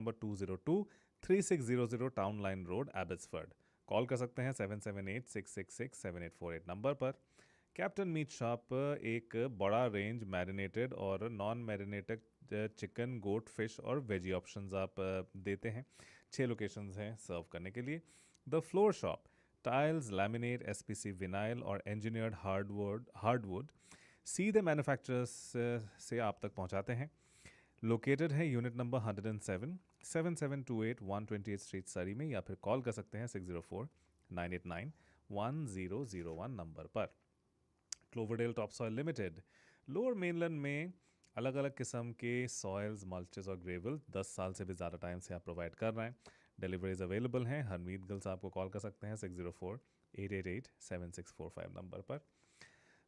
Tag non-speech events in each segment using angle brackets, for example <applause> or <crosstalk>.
Number two zero two, three six zero zero town line road, Abbotsford. Call कर सकते हैं seven seven eight, six six six seven eight, four eight number पर। Captain meat shop एक बड़ा range marinated और non marinated chicken goat fish और veggie options आप देते हैं। छः लोकेशंस हैं सर्व करने के लिए। The floor shop tiles laminate SPC vinyl और इंजीनियर्ड हार्डवुड हार्डवुड सीधे मैन्युफैक्चरर्स से आप तक पहुंचाते हैं। लोकेटेड है यूनिट नंबर 107 7728 128 स्ट्रीट सरी में, या फिर कॉल कर सकते हैं 604 989 1001 नंबर पर। Cloverdale top soil limited lower mainland में अलग अलग किस्म के सॉयल्स मल्चेस और ग्रेवल 10 साल से भी ज़्यादा टाइम से आप प्रोवाइड कर रहे हैं। डिलीवरीज अवेलेबल हैं। हरमीत गिल्स आपको कॉल कर सकते हैं six zero four eight eight eight seven six four five number पर।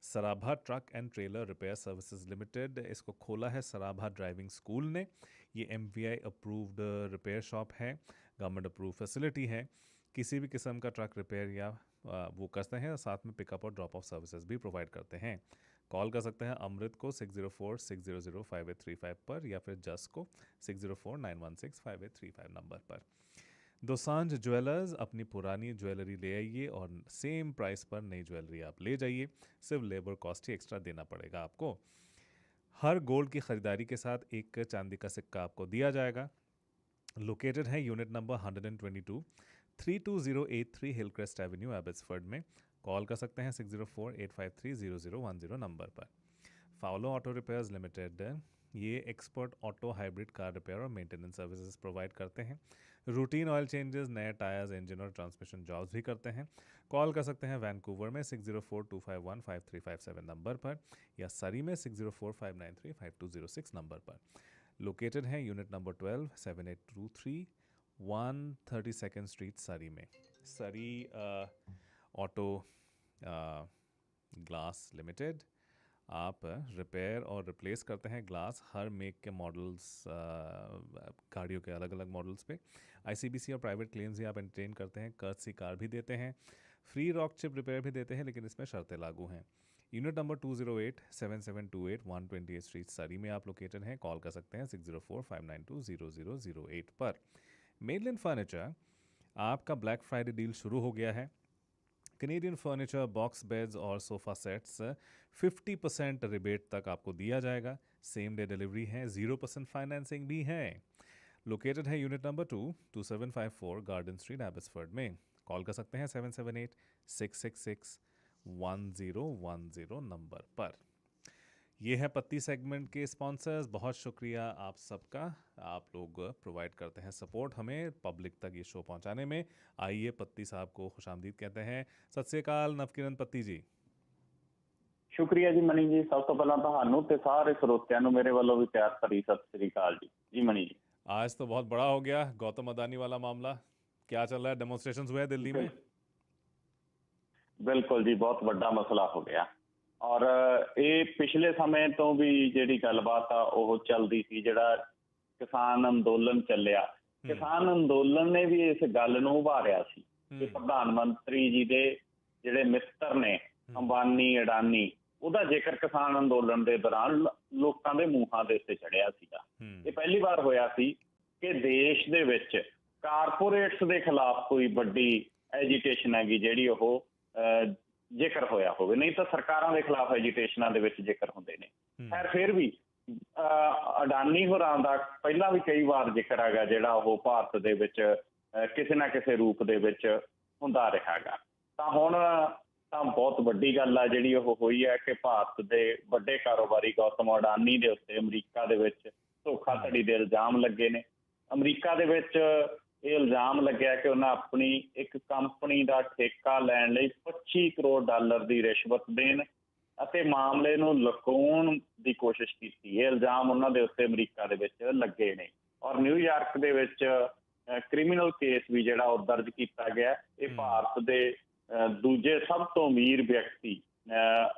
Sarabha truck and trailer repair services limited, इसको खोला है सराभा ड्राइविंग स्कूल ने। ये एम अप्रूव्ड रिपेयर शॉप है गवर्नमेंट अप्रूव फैसिलिटी है। किसी भी किस्म का ट्रक रिपेयर या वो करते हैं, साथ में पिकअप और ड्रॉप ऑफ़ सर्विसेज़ भी प्रोवाइड करते हैं। कॉल कर सकते हैं अमृत को six zero four six zero zero five eight three five पर या फिर जस को six zero four nine one six five eight three five number पर। दोसांझ ज्वेलर्स अपनी पुरानी ज्वेलरी ले आइए और सेम प्राइस पर नई ज्वेलरी आप ले जाइए। सिर्फ़ लेबर कॉस्ट ही एक्स्ट्रा देना पड़ेगा आपको। हर गोल्ड की खरीदारी के साथ एक चांदी का सिक्का आपको दिया जाएगा। लोकेटेड है unit number 122 32083 Hillcrest avenue Abbotsford में। कॉल कर सकते हैं 6048530010 नंबर पर। फाउलो ऑटो रिपेयर्स लिमिटेड, ये expert auto hybrid car repair और मेंटेनेंस सर्विसेज़ प्रोवाइड करते हैं। रूटीन ऑयल चेंजेस नए टायर्स इंजन और ट्रांसमिशन जॉब्स भी करते हैं। कॉल कर सकते हैं वैनकूवर में six zero four two five one five three five seven number पर या सरी में six zero four five nine three five two zero six number पर। लोकेटेड है unit number twelve seven eight two three one thirty second street Surrey में। Surrey auto glass limited आप repair और replace करते हैं glass हर make के models गाड़ियों के अलग अलग मॉडल्स पे आईसीबीसी और प्राइवेट क्लेम्स भी आप एंटरटेन करते हैं, कर्ज सी कार भी देते हैं फ्री रॉक चिप रिपेयर भी देते हैं, लेकिन इसमें शर्तें लागू हैं। Unit number two zero eight seven seven two eight one twenty eight street Surrey में आप लोकेटेड हैं कॉल कर सकते हैं six zero four five nine two zero zero zero eight पर। मेडलिन फर्नीचर आपका ब्लैक फ्राइडे डील शुरू हो गया है। कनेडियन फर्नीचर बॉक्स बेड्स और सोफ़ा सेट्स 50 परसेंट रिबेट तक आपको दिया जाएगा। सेम डे डिलीवरी है ज़ीरो परसेंट फाइनेंसिंग भी है। लोकेटेड है unit number two two seven five four garden street Abbotsford में। कॉल कर सकते हैं seven seven eight six six six one zero one zero number पर। ये है पत्ती सेगमेंट के स्पॉन्सर्स बहुत शुक्रिया आप सबका आप लोग प्रोवाइड करते हैं सपोर्ट हमें पब्लिक तक ये शो पहुंचाने में आइए पत्ती साहब को खुश आमदीद कहते हैं सत श्रीकाल ਨਵਕਿਰਨ ਪੱਤੀ ਜੀ ਸ਼ੁਕਰੀਆ ਜੀ ਮਣੀ ਜੀ ਸਭ ਤੋਂ ਪਹਿਲਾਂ ਤੁਹਾਨੂੰ ਤੇ ਸਾਰੇ ਸਰੋਤਿਆਂ ਨੂੰ ਮੇਰੇ ਵੱਲੋਂ ਵੀ ਪਿਆਰ ਭਰੀ ਸਤਿ ਸ੍ਰੀ ਅਕਾਲ ਜੀ ਜੀ ਮਣੀ ਜੀ आज तो बहुत बड़ा हो गया गौतम अदानी वाला मामला क्या चल रहा है डेमोन्स्ट्रेशन हुए हैं दिल्ली में ਬਿਲਕੁਲ ਜੀ ਬਹੁਤ ਵੱਡਾ ਮਸਲਾ ਹੋ ਗਿਆ ਔਰ ਇਹ ਪਿਛਲੇ ਸਮੇਂ ਤੋਂ ਵੀ ਜਿਹੜੀ ਗੱਲਬਾਤ ਆ ਉਹ ਚੱਲਦੀ ਸੀ ਜਿਹੜਾ ਕਿਸਾਨ ਅੰਦੋਲਨ ਚੱਲਿਆ। ਕਿਸਾਨ ਅੰਦੋਲਨ ਨੇ ਵੀ ਇਸ ਗੱਲ ਨੂੰ ਉਭਾਰਿਆ ਸੀ ਕਿ ਪ੍ਰਧਾਨ ਮੰਤਰੀ ਜੀ ਦੇ ਜਿਹੜੇ ਮਿੱਤਰ ਨੇ ਅੰਬਾਨੀ ਅਡਾਨੀ ਉਹਦਾ ਜ਼ਿਕਰ ਕਿਸਾਨ ਅੰਦੋਲਨ ਦੇ ਦੌਰਾਨ ਲੋਕਾਂ ਦੇ ਮੂੰਹਾਂ ਦੇ ਉੱਤੇ ਚੜਿਆ ਸੀਗਾ। ਇਹ ਪਹਿਲੀ ਵਾਰ ਹੋਇਆ ਸੀ ਕਿ ਦੇਸ਼ ਦੇ ਵਿੱਚ ਕਾਰਪੋਰੇਟਸ ਦੇ ਖਿਲਾਫ ਕੋਈ ਵੱਡੀ ਐਜੀਟੇਸ਼ਨ ਹੈਗੀ ਜਿਹੜੀ ਉਹ ਜ਼ਿਕਰ ਹੋਇਆ ਹੋਵੇ ਨਹੀਂ ਤਾਂ ਸਰਕਾਰਾਂ ਦੇ ਖਿਲਾਫ ਐਜੀਟੇਸ਼ਨਾਂ ਦੇ ਵਿੱਚ ਜ਼ਿਕਰ ਹੁੰਦੇ ਨੇ। ਖੈਰ ਫਿਰ ਵੀ ਅਡਾਨੀ ਹੋਰਾਂ ਦਾ ਪਹਿਲਾਂ ਵੀ ਕਈ ਵਾਰ ਜ਼ਿਕਰ ਹੈਗਾ ਜਿਹੜਾ ਉਹ ਭਾਰਤ ਦੇ ਵਿੱਚ ਕਿਸੇ ਨਾ ਕਿਸੇ ਰੂਪ ਦੇ ਵਿੱਚ ਹੁੰਦਾ ਰਿਹਾਗਾ ਤਾਂ ਹੁਣ ਤਾਂ ਬਹੁਤ ਵੱਡੀ ਗੱਲ ਆ ਜਿਹੜੀ ਉਹ ਹੋਈ ਹੈ ਕਿ ਭਾਰਤ ਦੇ ਵੱਡੇ ਕਾਰੋਬਾਰੀ ਗੌਤਮ ਅਡਾਨੀ ਦੇ ਉੱਤੇ ਅਮਰੀਕਾ ਦੇ ਵਿੱਚ ਧੋਖਾਧੜੀ ਦੇ ਇਲਜ਼ਾਮ ਲੱਗੇ ਨੇ। ਅਮਰੀਕਾ ਦੇ ਵਿੱਚ ਇਹ ਇਲਜ਼ਾਮ ਲੱਗਿਆ ਕਿ ਉਹਨਾਂ ਆਪਣੀ ਇੱਕ ਕੰਪਨੀ ਦਾ ਠੇਕਾ ਲੈਣ ਲਈ 25 ਕਰੋੜ ਡਾਲਰ ਦੀ ਰਿਸ਼ਵਤ ਦੇਣ ਅਤੇ ਮਾਮਲੇ ਨੂੰ ਲੁਕਾਉਣ ਦੀ ਕੋਸ਼ਿਸ਼ ਕੀਤੀ। ਇਹ ਇਲਜ਼ਾਮ ਉਹਨਾਂ ਦੇ ਉੱਤੇ ਅਮਰੀਕਾ ਦੇ ਵਿੱਚ ਲੱਗੇ ਨੇ। ਔਰ ਨਿਊਯਾਰਕ ਦੇ ਵਿੱਚ ਕ੍ਰਿਮੀਨਲ ਕੇਸ ਵੀ ਜਿਹੜਾ ਉਹ ਦਰਜ ਕੀਤਾ ਗਿਆ। ਇਹ ਭਾਰਤ ਦੇ ਦੂਜੇ ਸਭ ਤੋਂ ਅਮੀਰ ਵਿਅਕਤੀ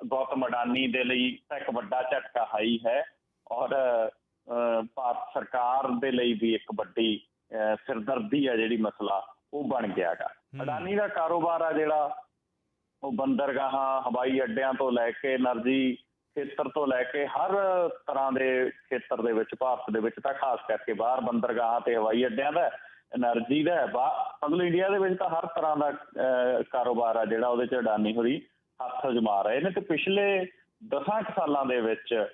ਗੌਤਮ ਅਡਾਨੀ ਦੇ ਲਈ ਇੱਕ ਵੱਡਾ ਝਟਕਾ ਹਾਈ ਹੈ। ਔਰ ਭਾਰਤ ਸਰਕਾਰ ਦੇ ਲਈ ਵੀ ਇੱਕ ਵੱਡੀ ਸਿਰਦਰਦੀ ਆ ਜਿਹੜੀ ਮਸਲਾ ਉਹ ਬਣ ਗਿਆਗਾ ਅਡਾਨੀ ਦਾ ਕਾਰੋਬਾਰ ਆ ਜਿਹੜਾ ਉਹ ਬੰਦਰਗਾਹਾਂ ਹਵਾਈ ਅੱਡਿਆਂ ਤੋਂ ਲੈ ਕੇ એનર્ਜੀ ਖੇਤਰ ਤੋਂ ਲੈ ਕੇ ਹਰ ਤਰ੍ਹਾਂ ਦੇ ਖੇਤਰ ਦੇ ਵਿੱਚ ਭਾਰਤ ਦੇ ਵਿੱਚ ਤਾਂ ਖਾਸ ਕਰਕੇ ਬਾਹਰ ਬੰਦਰਗਾਹਾਂ ਤੇ ਹਵਾਈ ਅੱਡਿਆਂ ਦਾ એનર્ਜੀ ਦਾ ਮਤਲਬ ਇੰਡੀਆ ਦੇ ਵਿੱਚ ਤਾਂ ਹਰ ਤਰ੍ਹਾਂ ਦਾ ਕਾਰੋਬਾਰ ਆ ਜਿਹੜਾ ਉਹਦੇ ਚ ਅਡਾਨੀ ਹੋਰੀ ਹੱਥ ਜਮਾ ਰਹੇ ਨੇ ਤੇ ਪਿਛਲੇ 10 ਸਾਲਾਂ ਦੇ ਵਿੱਚ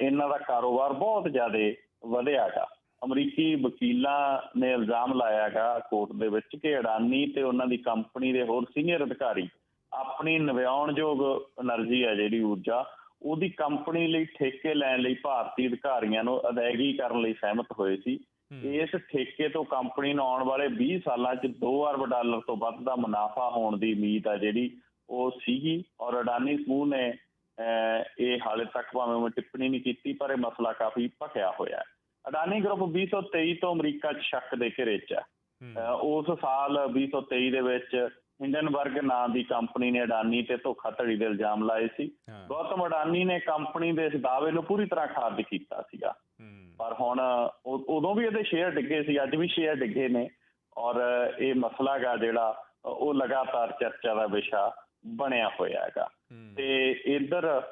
ਇਹਨਾਂ ਦਾ ਕਾਰੋਬਾਰ ਬਹੁਤ ਜ਼ਿਆਦਾ ਵਧਿਆ ਵਧਿਆਗਾ ਅਮਰੀਕੀ ਵਕੀਲਾਂ ਨੇ ਇਲਜ਼ਾਮ ਲਾਇਆ ਕੋਰਟ ਦੇ ਵਿੱਚ ਕਿ ਅਡਾਨੀ ਤੇ ਉਹਨਾਂ ਦੀ ਕੰਪਨੀ ਦੇ ਹੋਰ ਸੀਨੀਅਰ ਅਧਿਕਾਰੀ ਆਪਣੀ ਨਵਿਆਉਣਯੋਗ એનર્ਜੀ ਹੈ ਜਿਹੜੀ ਊਰਜਾ ਉਹਦੀ ਕੰਪਨੀ ਲਈ ਠੇਕੇ ਲੈਣ ਲਈ ਭਾਰਤੀ ਅਧਿਕਾਰੀਆਂ ਨੂੰ ਅਦਾਇਗੀ ਕਰਨ ਲਈ ਸਹਿਮਤ ਹੋਏ ਸੀ। ਇਸ ਠੇਕੇ ਤੋਂ ਕੰਪਨੀ ਨੂੰ ਆਉਣ ਵਾਲੇ 20 ਸਾਲਾਂ 'ਚ 2 ਅਰਬ ਡਾਲਰ ਤੋਂ ਵੱਧ ਦਾ ਮੁਨਾਫਾ ਹੋਣ ਦੀ ਉਮੀਦ ਆ ਜਿਹੜੀ ਉਹ ਸੀਗੀ ਔਰ ਅਡਾਨੀ ਸਮੂਹ ਨੇ ਇਹ ਹਾਲੇ ਤੱਕ ਭਾਵੇਂ ਮੈਂ ਟਿੱਪਣੀ ਨਹੀਂ ਕੀਤੀ ਪਰ ਇਹ ਮਸਲਾ ਕਾਫੀ ਭਖਿਆ ਹੋਇਆ ਹੈ। ਅਡਾਨੀ ਗਰੁੱਪ 2023 ਤੋਂ ਅਮਰੀਕਾ 'ਚ ਸ਼ੱਕ ਦੇ ਘੇਰੇ 'ਚ ਹੈ। ਉਸ ਸਾਲ 2023 ਦੇ ਵਿੱਚ ਹਿੰਡਨਬਰਗ ਨਾਂ ਦੀ ਕੰਪਨੀ ਨੇ ਅਡਾਨੀ ਤੇ ਧੋਖਾਧੜੀ ਦੇ ਇਲਜ਼ਾਮ ਲਾਏ ਸੀ। ਗੌਤਮ ਅਡਾਨੀ ਨੇ ਕੰਪਨੀ ਦੇ ਇਸ ਦਾਅਵੇ ਨੂੰ ਪੂਰੀ ਤਰ੍ਹਾਂ ਖਾਰਜ ਕੀਤਾ ਸੀਗਾ। ਪਰ ਹੁਣ ਉਦੋਂ ਵੀ ਇਹਦੇ ਸ਼ੇਅਰ ਡਿੱਗੇ ਸੀ ਅੱਜ ਵੀ ਸ਼ੇਅਰ ਡਿੱਗੇ ਨੇ। ਔਰ ਇਹ ਮਸਲਾ ਗਾ ਜਿਹੜਾ ਉਹ ਲਗਾਤਾਰ ਚਰਚਾ ਦਾ ਵਿਸ਼ਾ ਬਣਿਆ ਹੋਇਆ ਹੈਗਾ। ਤੇ ਇੱਧਰ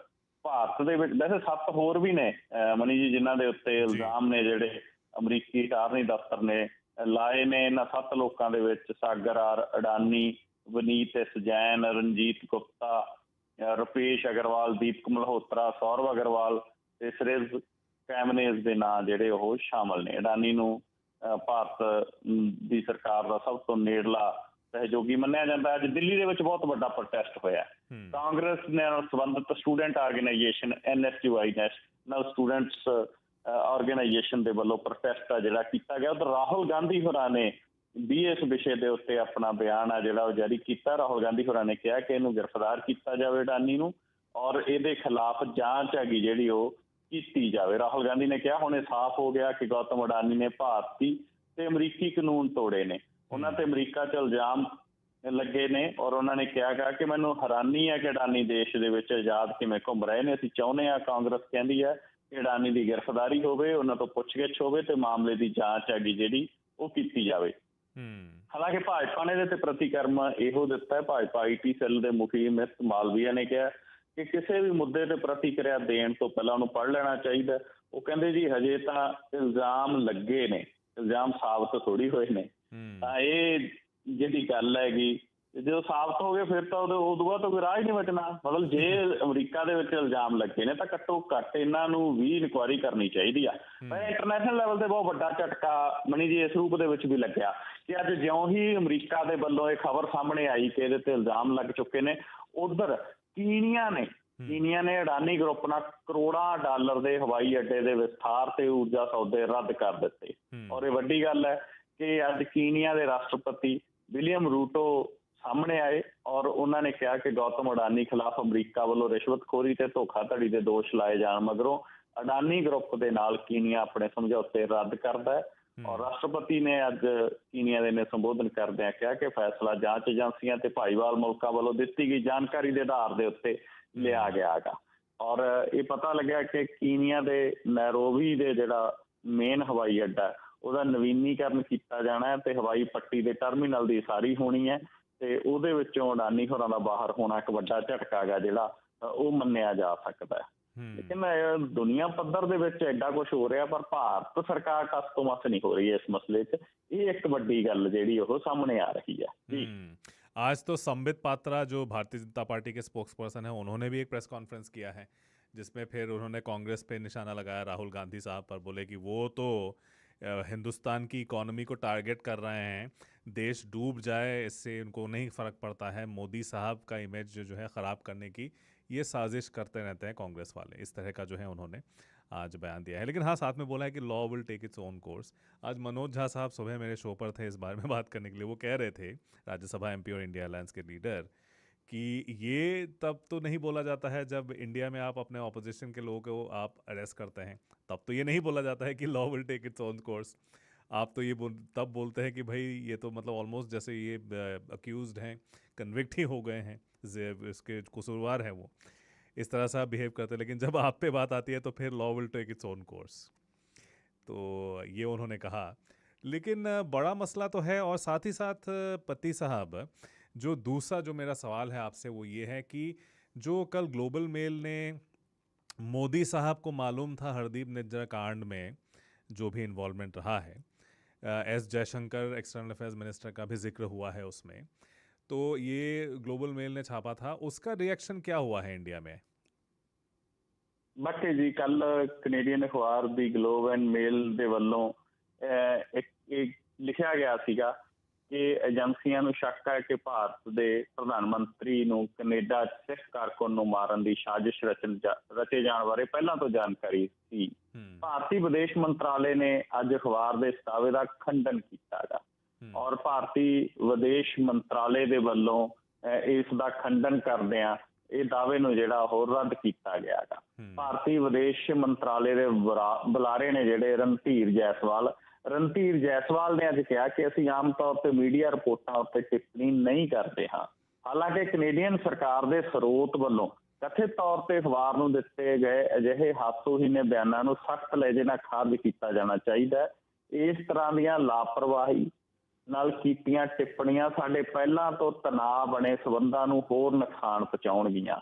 ਭਾਰਤ ਦੇ ਵਿੱਚ ਵੈਸੇ ਸੱਤ ਹੋਰ ਵੀ ਨੇ ਮਨੀ ਜੀ ਜਿਨ੍ਹਾਂ ਦੇ ਉੱਤੇ ਇਲਜ਼ਾਮ ਨੇ ਜਿਹੜੇ ਅਮਰੀਕੀ ਅਟਾਰਨੀ ਦਫ਼ਤਰ ਨੇ ਲਾਏ ਨੇ ਇਹਨਾਂ ਸੱਤ ਲੋਕਾਂ ਦੇ ਵਿੱਚ ਸਾਗਰ ਆਰ ਅਡਾਨੀ ਵਨੀਤ ਐਸ ਜੈਨ ਰਣਜੀਤ ਗੁਪਤਾ ਰੁਪੇਸ਼ ਅਗਰਵਾਲ ਦੀਪਕ ਮਲਹੋਤਰਾ ਸੌਰਵ ਅਗਰਵਾਲ ਤੇ ਸ੍ਰਿਜ ਕੈਮਨੇਜ਼ ਦੇ ਨਾਂ ਜਿਹੜੇ ਉਹ ਸ਼ਾਮਲ ਨੇ। ਅਡਾਨੀ ਨੂੰ ਭਾਰਤ ਦੀ ਸਰਕਾਰ ਦਾ ਸਭ ਤੋਂ ਨੇੜਲਾ ਸਹਿਯੋਗੀ ਮੰਨਿਆ ਜਾਂਦਾ। ਅੱਜ ਦਿੱਲੀ ਦੇ ਵਿੱਚ ਬਹੁਤ ਵੱਡਾ ਪ੍ਰੋਟੈਸਟ ਹੋਇਆ। ਕਾਂਗਰਸ ਨੇ ਨਾਲ ਸੰਬੰਧਿਤ student organisation NSTY national students organisation ਦੇ ਵੱਲੋਂ ਪ੍ਰੋਟੈਸਟ ਆ ਜਿਹੜਾ ਕੀਤਾ ਗਿਆ। ਉਧਰ ਰਾਹੁਲ ਗਾਂਧੀ ਹੋਰਾਂ ਨੇ ਵੀ ਇਸ ਵਿਸ਼ੇ ਦੇ ਉੱਤੇ ਆਪਣਾ ਬਿਆਨ ਆ ਜਿਹੜਾ ਉਹ ਜਾਰੀ ਕੀਤਾ। ਰਾਹੁਲ ਗਾਂਧੀ ਹੋਰਾਂ ਨੇ ਕਿਹਾ ਕਿ ਇਹਨੂੰ ਗ੍ਰਿਫਤਾਰ ਕੀਤਾ ਜਾਵੇ ਡਾਨੀ ਨੂੰ ਔਰ ਇਹਦੇ ਖਿਲਾਫ ਜਾਂਚ ਹੈਗੀ ਜਿਹੜੀ ਉਹ ਕੀਤੀ ਜਾਵੇ। ਰਾਹੁਲ ਗਾਂਧੀ ਨੇ ਕਿਹਾ ਹੁਣ ਇਹ ਸਾਫ਼ ਹੋ ਗਿਆ ਕਿ ਗੌਤਮ ਅਡਾਨੀ ਨੇ ਭਾਰਤੀ ਤੇ ਅਮਰੀਕੀ ਕਾਨੂੰਨ ਤੋੜੇ ਨੇ। ਉਹਨਾਂ ਤੇ ਅਮਰੀਕਾ 'ਚ ਇਲਜ਼ਾਮ ਲੱਗੇ ਨੇ ਔਰ ਉਹਨਾਂ ਨੇ ਕਿਹਾ ਗਾ ਕਿ ਮੈਨੂੰ ਹੈਰਾਨੀ ਹੈ ਕਿ ਅਡਾਨੀ ਦੇਸ਼ ਦੇ ਵਿੱਚ ਆਜ਼ਾਦ ਕਿਵੇਂ ਘੁੰਮ ਰਹੇ ਨੇ। ਅਸੀਂ ਚਾਹੁੰਦੇ ਆ ਕਾਂਗਰਸ ਕਹਿੰਦੀ ਹੈ ਕਿ ਅਡਾਨੀ ਦੀ ਗ੍ਰਿਫਤਾਰੀ ਹੋਵੇ ਉਹਨਾਂ ਤੋਂ ਪੁੱਛਗਿੱਛ ਹੋਵੇ ਤੇ ਮਾਮਲੇ ਦੀ ਜਾਂਚ ਹੈਗੀ ਜਿਹੜੀ ਉਹ ਕੀਤੀ ਜਾਵੇ। ਹਾਲਾਂਕਿ ਭਾਜਪਾ ਨੇ ਇਹਦੇ ਤੇ ਪ੍ਰਤੀਕਰਮ ਇਹੋ ਦਿੱਤਾ ਹੈ। ਭਾਜਪਾ ਆਈਟੀ ਸੈੱਲ ਦੇ ਮੁਖੀ ਮਿਸ ਮਾਲਵੀਆ ਨੇ ਕਿਹਾ ਕਿ ਕਿਸੇ ਵੀ ਮੁੱਦੇ ਤੇ ਪ੍ਰਤੀਕਿਰਿਆ ਦੇਣ ਤੋਂ ਪਹਿਲਾਂ ਉਹਨੂੰ ਪੜ੍ਹ ਲੈਣਾ ਚਾਹੀਦਾ। ਉਹ ਕਹਿੰਦੇ ਜੀ ਹਜੇ ਤਾਂ ਇਲਜ਼ਾਮ ਲੱਗੇ ਨੇ। ਇਲਜ਼ਾਮ ਸਾਬਤ ਥੋੜੀ ਹੋਏ ਨੇ। ਤਾਂ ਇਹ ਜਿਹੜੀ ਗੱਲ ਹੈਗੀ ਜਦੋਂ ਸਾਬਤ ਹੋ ਗਏ ਫਿਰ ਤਾਂ ਉਹਦੇ ਉਦੋਂ ਬਾਅਦ ਤਾਂ ਕੋਈ ਰਾਹ ਹੀ ਨਹੀਂ ਬਚਣਾ। ਮਤਲਬ ਜੇ ਅਮਰੀਕਾ ਦੇ ਵਿੱਚ ਇਲਜ਼ਾਮ ਲੱਗੇ ਨੇ ਤਾਂ ਘੱਟੋ ਘੱਟ ਇਹਨਾਂ ਨੂੰ ਵੀ ਇਨਕੁਆਇਰੀ ਕਰਨੀ ਚਾਹੀਦੀ ਆ। ਪਰ ਇੰਟਰਨੈਸ਼ਨਲ ਲੈਵਲ ਤੇ ਬਹੁਤ ਵੱਡਾ ਝਟਕਾ ਮਣੀ ਜੀ ਇਸ ਰੂਪ ਦੇ ਵਿੱਚ ਵੀ ਲੱਗਿਆ ਕਿ ਅੱਜ ਜਿਉਂ ਹੀ ਅਮਰੀਕਾ ਦੇ ਵੱਲੋਂ ਇਹ ਖਬਰ ਸਾਹਮਣੇ ਆਈ ਕਿ ਇਹਦੇ ਤੇ ਇਲਜ਼ਾਮ ਲੱਗ ਚੁੱਕੇ ਨੇ ਉਧਰ ਕੀਨੀਆ ਨੇ ਕੀਨੀਆ ਨੇ ਅਡਾਨੀ ਗਰੁੱਪ ਨਾਲ ਕਰੋੜਾਂ ਡਾਲਰ ਦੇ ਹਵਾਈ ਅੱਡੇ ਦੇ ਵਿਸਥਾਰ ਤੇ ਊਰਜਾ ਸੌਦੇ ਰੱਦ ਕਰ ਦਿੱਤੇ। ਔਰ ਇਹ ਵੱਡੀ ਗੱਲ ਹੈ ਕਿ ਅੱਜ ਕੀਨੀਆ ਦੇ ਰਾਸ਼ਟਰਪਤੀ ਵਿਲੀਅਮ ਰੂਟੋ ਸਾਹਮਣੇ ਆਏ ਔਰ ਉਹਨਾਂ ਨੇ ਕਿਹਾ ਕਿ ਗੌਤਮ ਅਡਾਨੀ ਖਿਲਾਫ ਅਮਰੀਕਾ ਵੱਲੋਂ ਰਿਸ਼ਵਤਖੋਰੀ ਤੇ ਧੋਖਾਧੜੀ ਦੇ ਦੋਸ਼ ਲਾਏ ਜਾਣ ਮਗਰੋਂ ਅਡਾਨੀ ਗਰੁੱਪ ਦੇ ਨਾਲ ਕੀਨੀਆ ਆਪਣੇ ਸਮਝੌਤੇ ਰੱਦ ਕਰਦਾ ਹੈ ਔਰ ਰਾਸ਼ਟਰਪਤੀ ਨੇ ਅੱਜ ਕੀਨੀਆ ਦੇ ਨੇ ਸੰਬੋਧਨ ਕਰਦਿਆਂ ਕਿਹਾ ਕਿ ਫੈਸਲਾ ਜਾਂਚ ਏਜੰਸੀਆਂ ਤੇ ਭਾਈਵਾਲ ਮੁਲਕਾਂ ਵੱਲੋਂ ਦਿੱਤੀ ਗਈ ਜਾਣਕਾਰੀ ਦੇ ਆਧਾਰ ਦੇ ਉੱਤੇ ਲਿਆ ਗਿਆ ਹੈਗਾ। ਔਰ ਇਹ ਪਤਾ ਲੱਗਿਆ ਕਿ ਕੀਨੀਆ ਦੇ ਨੈਰੋਬੀ ਦੇ ਜਿਹੜਾ ਮੇਨ ਹਵਾਈ ਅੱਡਾ ਉਹਦਾ ਨਵੀਨੀਕਰਨ ਕੀਤਾ ਜਾਣਾ ਹੈ ਤੇ ਹਵਾਈ ਪੱਟੀ ਦੇ ਟਰਮੀਨਲ ਦੀ ਸਾਰੀ ਹੋਣੀ ਹੈ ਤੇ ਉਹਦੇ ਵਿੱਚੋਂ ਅਡਾਨੀ ਹੋਰਾਂ ਦਾ ਬਾਹਰ ਹੋਣਾ ਇੱਕ ਵੱਡਾ ਝਟਕਾ ਹੈਗਾ ਜਿਹੜਾ ਅ, ਉਹ ਮੰਨਿਆ ਜਾ ਸਕਦਾ ਹੈ ਹੂੰ ਲੇਕਿਨ ਇਹ ਦੁਨੀਆ ਪੱਧਰ ਦੇ ਵਿੱਚ ਐਡਾ ਕੁਝ ਹੋ ਰਿਹਾ ਪਰ ਭਾਰਤ ਸਰਕਾਰ ਟਸ ਤੋਂ ਮਸ ਨਹੀਂ ਹੋ ਰਹੀ ਹੈ ਇਸ ਮਸਲੇ 'ਚ ਇਹ ਇੱਕ ਵੱਡੀ ਗੱਲ ਜਿਹੜੀ ਉਹ ਸਾਹਮਣੇ ਆ ਰਹੀ ਹੈ ਜੀ हम्म, आज तो संबित पात्रा जो भारतीय जनता पार्टी के स्पोक्स पर्सन है उन्होंने भी एक प्रेस कॉन्फ्रेंस किया है जिसमें फिर उन्होंने कांग्रेस पे निशाना लगाया राहुल गांधी साहब पर बोले कि वो तो अ, हिंदुस्तान की इकोनॉमी को टारगेट कर रहे हैं। देश डूब जाए, इससे उनको नहीं फ़र्क पड़ता है। मोदी साहब का इमेज जो जो है ख़राब करने की ये साजिश करते रहते हैं कांग्रेस वाले। इस तरह का जो है उन्होंने आज बयान दिया है। लेकिन हाँ साथ में बोला है कि law will take its own course. आज मनोज झा साहब सुबह मेरे शो पर थे, इस बारे में बात करने के लिए। वो कह रहे थे, राज्यसभा एमपी और इंडिया अलायंस के लीडर कि ये तब तो नहीं बोला जाता है जब इंडिया में आप अपने ऑपोजिशन के लोगों को आप अरेस्ट करते हैं। तब तो ये नहीं बोला जाता है कि law will take its own course आप तो ये बोल, तब बोलते हैं कि भाई ये तो मतलब ऑलमोस्ट जैसे ये अक्यूज हैं कन्विक्ट ही हो गए हैं इसके कसूरवार हैं वो। इस तरह से आप बिहेव करते हैं लेकिन जब आप पे बात आती है तो फिर law will take its own course तो ये उन्होंने कहा। लेकिन बड़ा मसला तो है और साथ ही साथ पति साहब जो दूसरा जो मेरा सवाल है आपसे वो ये है कि जो कल ग्लोबल मेल ने मोदी साहब को मालूम था हरदीप निज्जर कांड में जो भी इन्वॉल्वमेंट रहा है अ, S Jaishankar external affairs minister का भी जिक्र हुआ है उसमें तो ये ग्लोबल मेल ने छापा था उसका रिएक्शन क्या हुआ है इंडिया में ਬਾਕੀ ਜੀ ਕੱਲ ਕੈਨੇਡੀਅਨ ਅਖਬਾਰ ਦੀ ਗਲੋਬ ਐਂਡ ਮੇਲ ਦੇ ਵੱਲੋਂ ਅਹ, ਇੱਕ ਇੱਕ ਲਿਖਿਆ ਗਿਆ ਸੀਗਾ ਕਿ ਏਜੰਸੀਆਂ ਨੂੰ ਸ਼ੱਕ ਹੈ ਕਿ ਭਾਰਤ ਦੇ ਪ੍ਰਧਾਨ ਮੰਤਰੀ ਨੂੰ ਕੈਨੇਡਾ ਸਿੱਖ ਕਾਰਕੁਨ ਨੂੰ ਮਾਰਨ ਦੀ ਸਾਜ਼ਿਸ਼ ਰਚਨ ਰਚੇ ਜਾਣ ਬਾਰੇ ਪਹਿਲਾਂ ਤੋਂ ਜਾਣਕਾਰੀ ਸੀ। ਭਾਰਤੀ ਵਿਦੇਸ਼ ਮੰਤਰਾਲੇ ਨੇ ਅੱਜ ਅਖਬਾਰ ਦੇ ਇਸ ਦਾ ਖੰਡਨ ਕੀਤਾ ਹੈ। ਔਰ ਭਾਰਤੀ ਵਿਦੇਸ਼ ਮੰਤਰਾਲੇ ਦੇ ਵੱਲੋਂ ਇਸ ਦਾ ਖੰਡਨ ਕਰਦਿਆਂ ਇਹ ਦਾਅਵੇ ਨੂੰ ਜਿਹੜਾ ਹੋਰ ਰੱਦ ਕੀਤਾ ਗਿਆ ਹੈ। ਭਾਰਤੀ ਵਿਦੇਸ਼ ਮੰਤਰਾਲੇ ਦੇ ਬੁਲਾਰੇ ਨੇ ਜਿਹੜੇ ਰਣਧੀਰ ਜੈਸਵਾਲ ਰਣਧੀਰ ਜੈਸਵਾਲ ਨੇ ਅੱਜ ਕਿਹਾ ਕਿ ਅਸੀਂ ਆਮ ਤੌਰ ਤੇ ਮੀਡੀਆ ਰਿਪੋਰਟਾਂ ਉੱਤੇ ਟਿੱਪਣੀ ਨਹੀਂ ਕਰਦੇ ਹਾਂ। ਹਾਲਾਂਕਿ ਕੈਨੇਡੀਅਨ ਸਰਕਾਰ ਦੇ ਸਰੋਤ ਵੱਲੋਂ ਕਥਿਤ ਤੌਰ ਤੇ ਅਖਬਾਰ ਨੂੰ ਦਿੱਤੇ ਗਏ ਅਜਿਹੇ ਹਾਸੋਹੀਣੇ ਬਿਆਨਾਂ ਨੂੰ ਸਖਤ ਲੈ ਨਾਲ ਖਾਰਜ ਕੀਤਾ ਜਾਣਾ ਚਾਹੀਦਾ ਇਸ ਤਰ੍ਹਾਂ ਦੀਆਂ ਲਾਪਰਵਾਹੀ ਨਾਲ ਕੀਤੀਆਂ ਟਿੱਪਣੀਆਂ ਸਾਡੇ ਪਹਿਲਾਂ ਤੋਂ ਤਣਾਅ ਬਣੇ ਸਬੰਧਾਂ ਨੂੰ ਹੋਰ ਨੁਕਸਾਨ ਪਹੁੰਚਾਉਣਗੀਆਂ।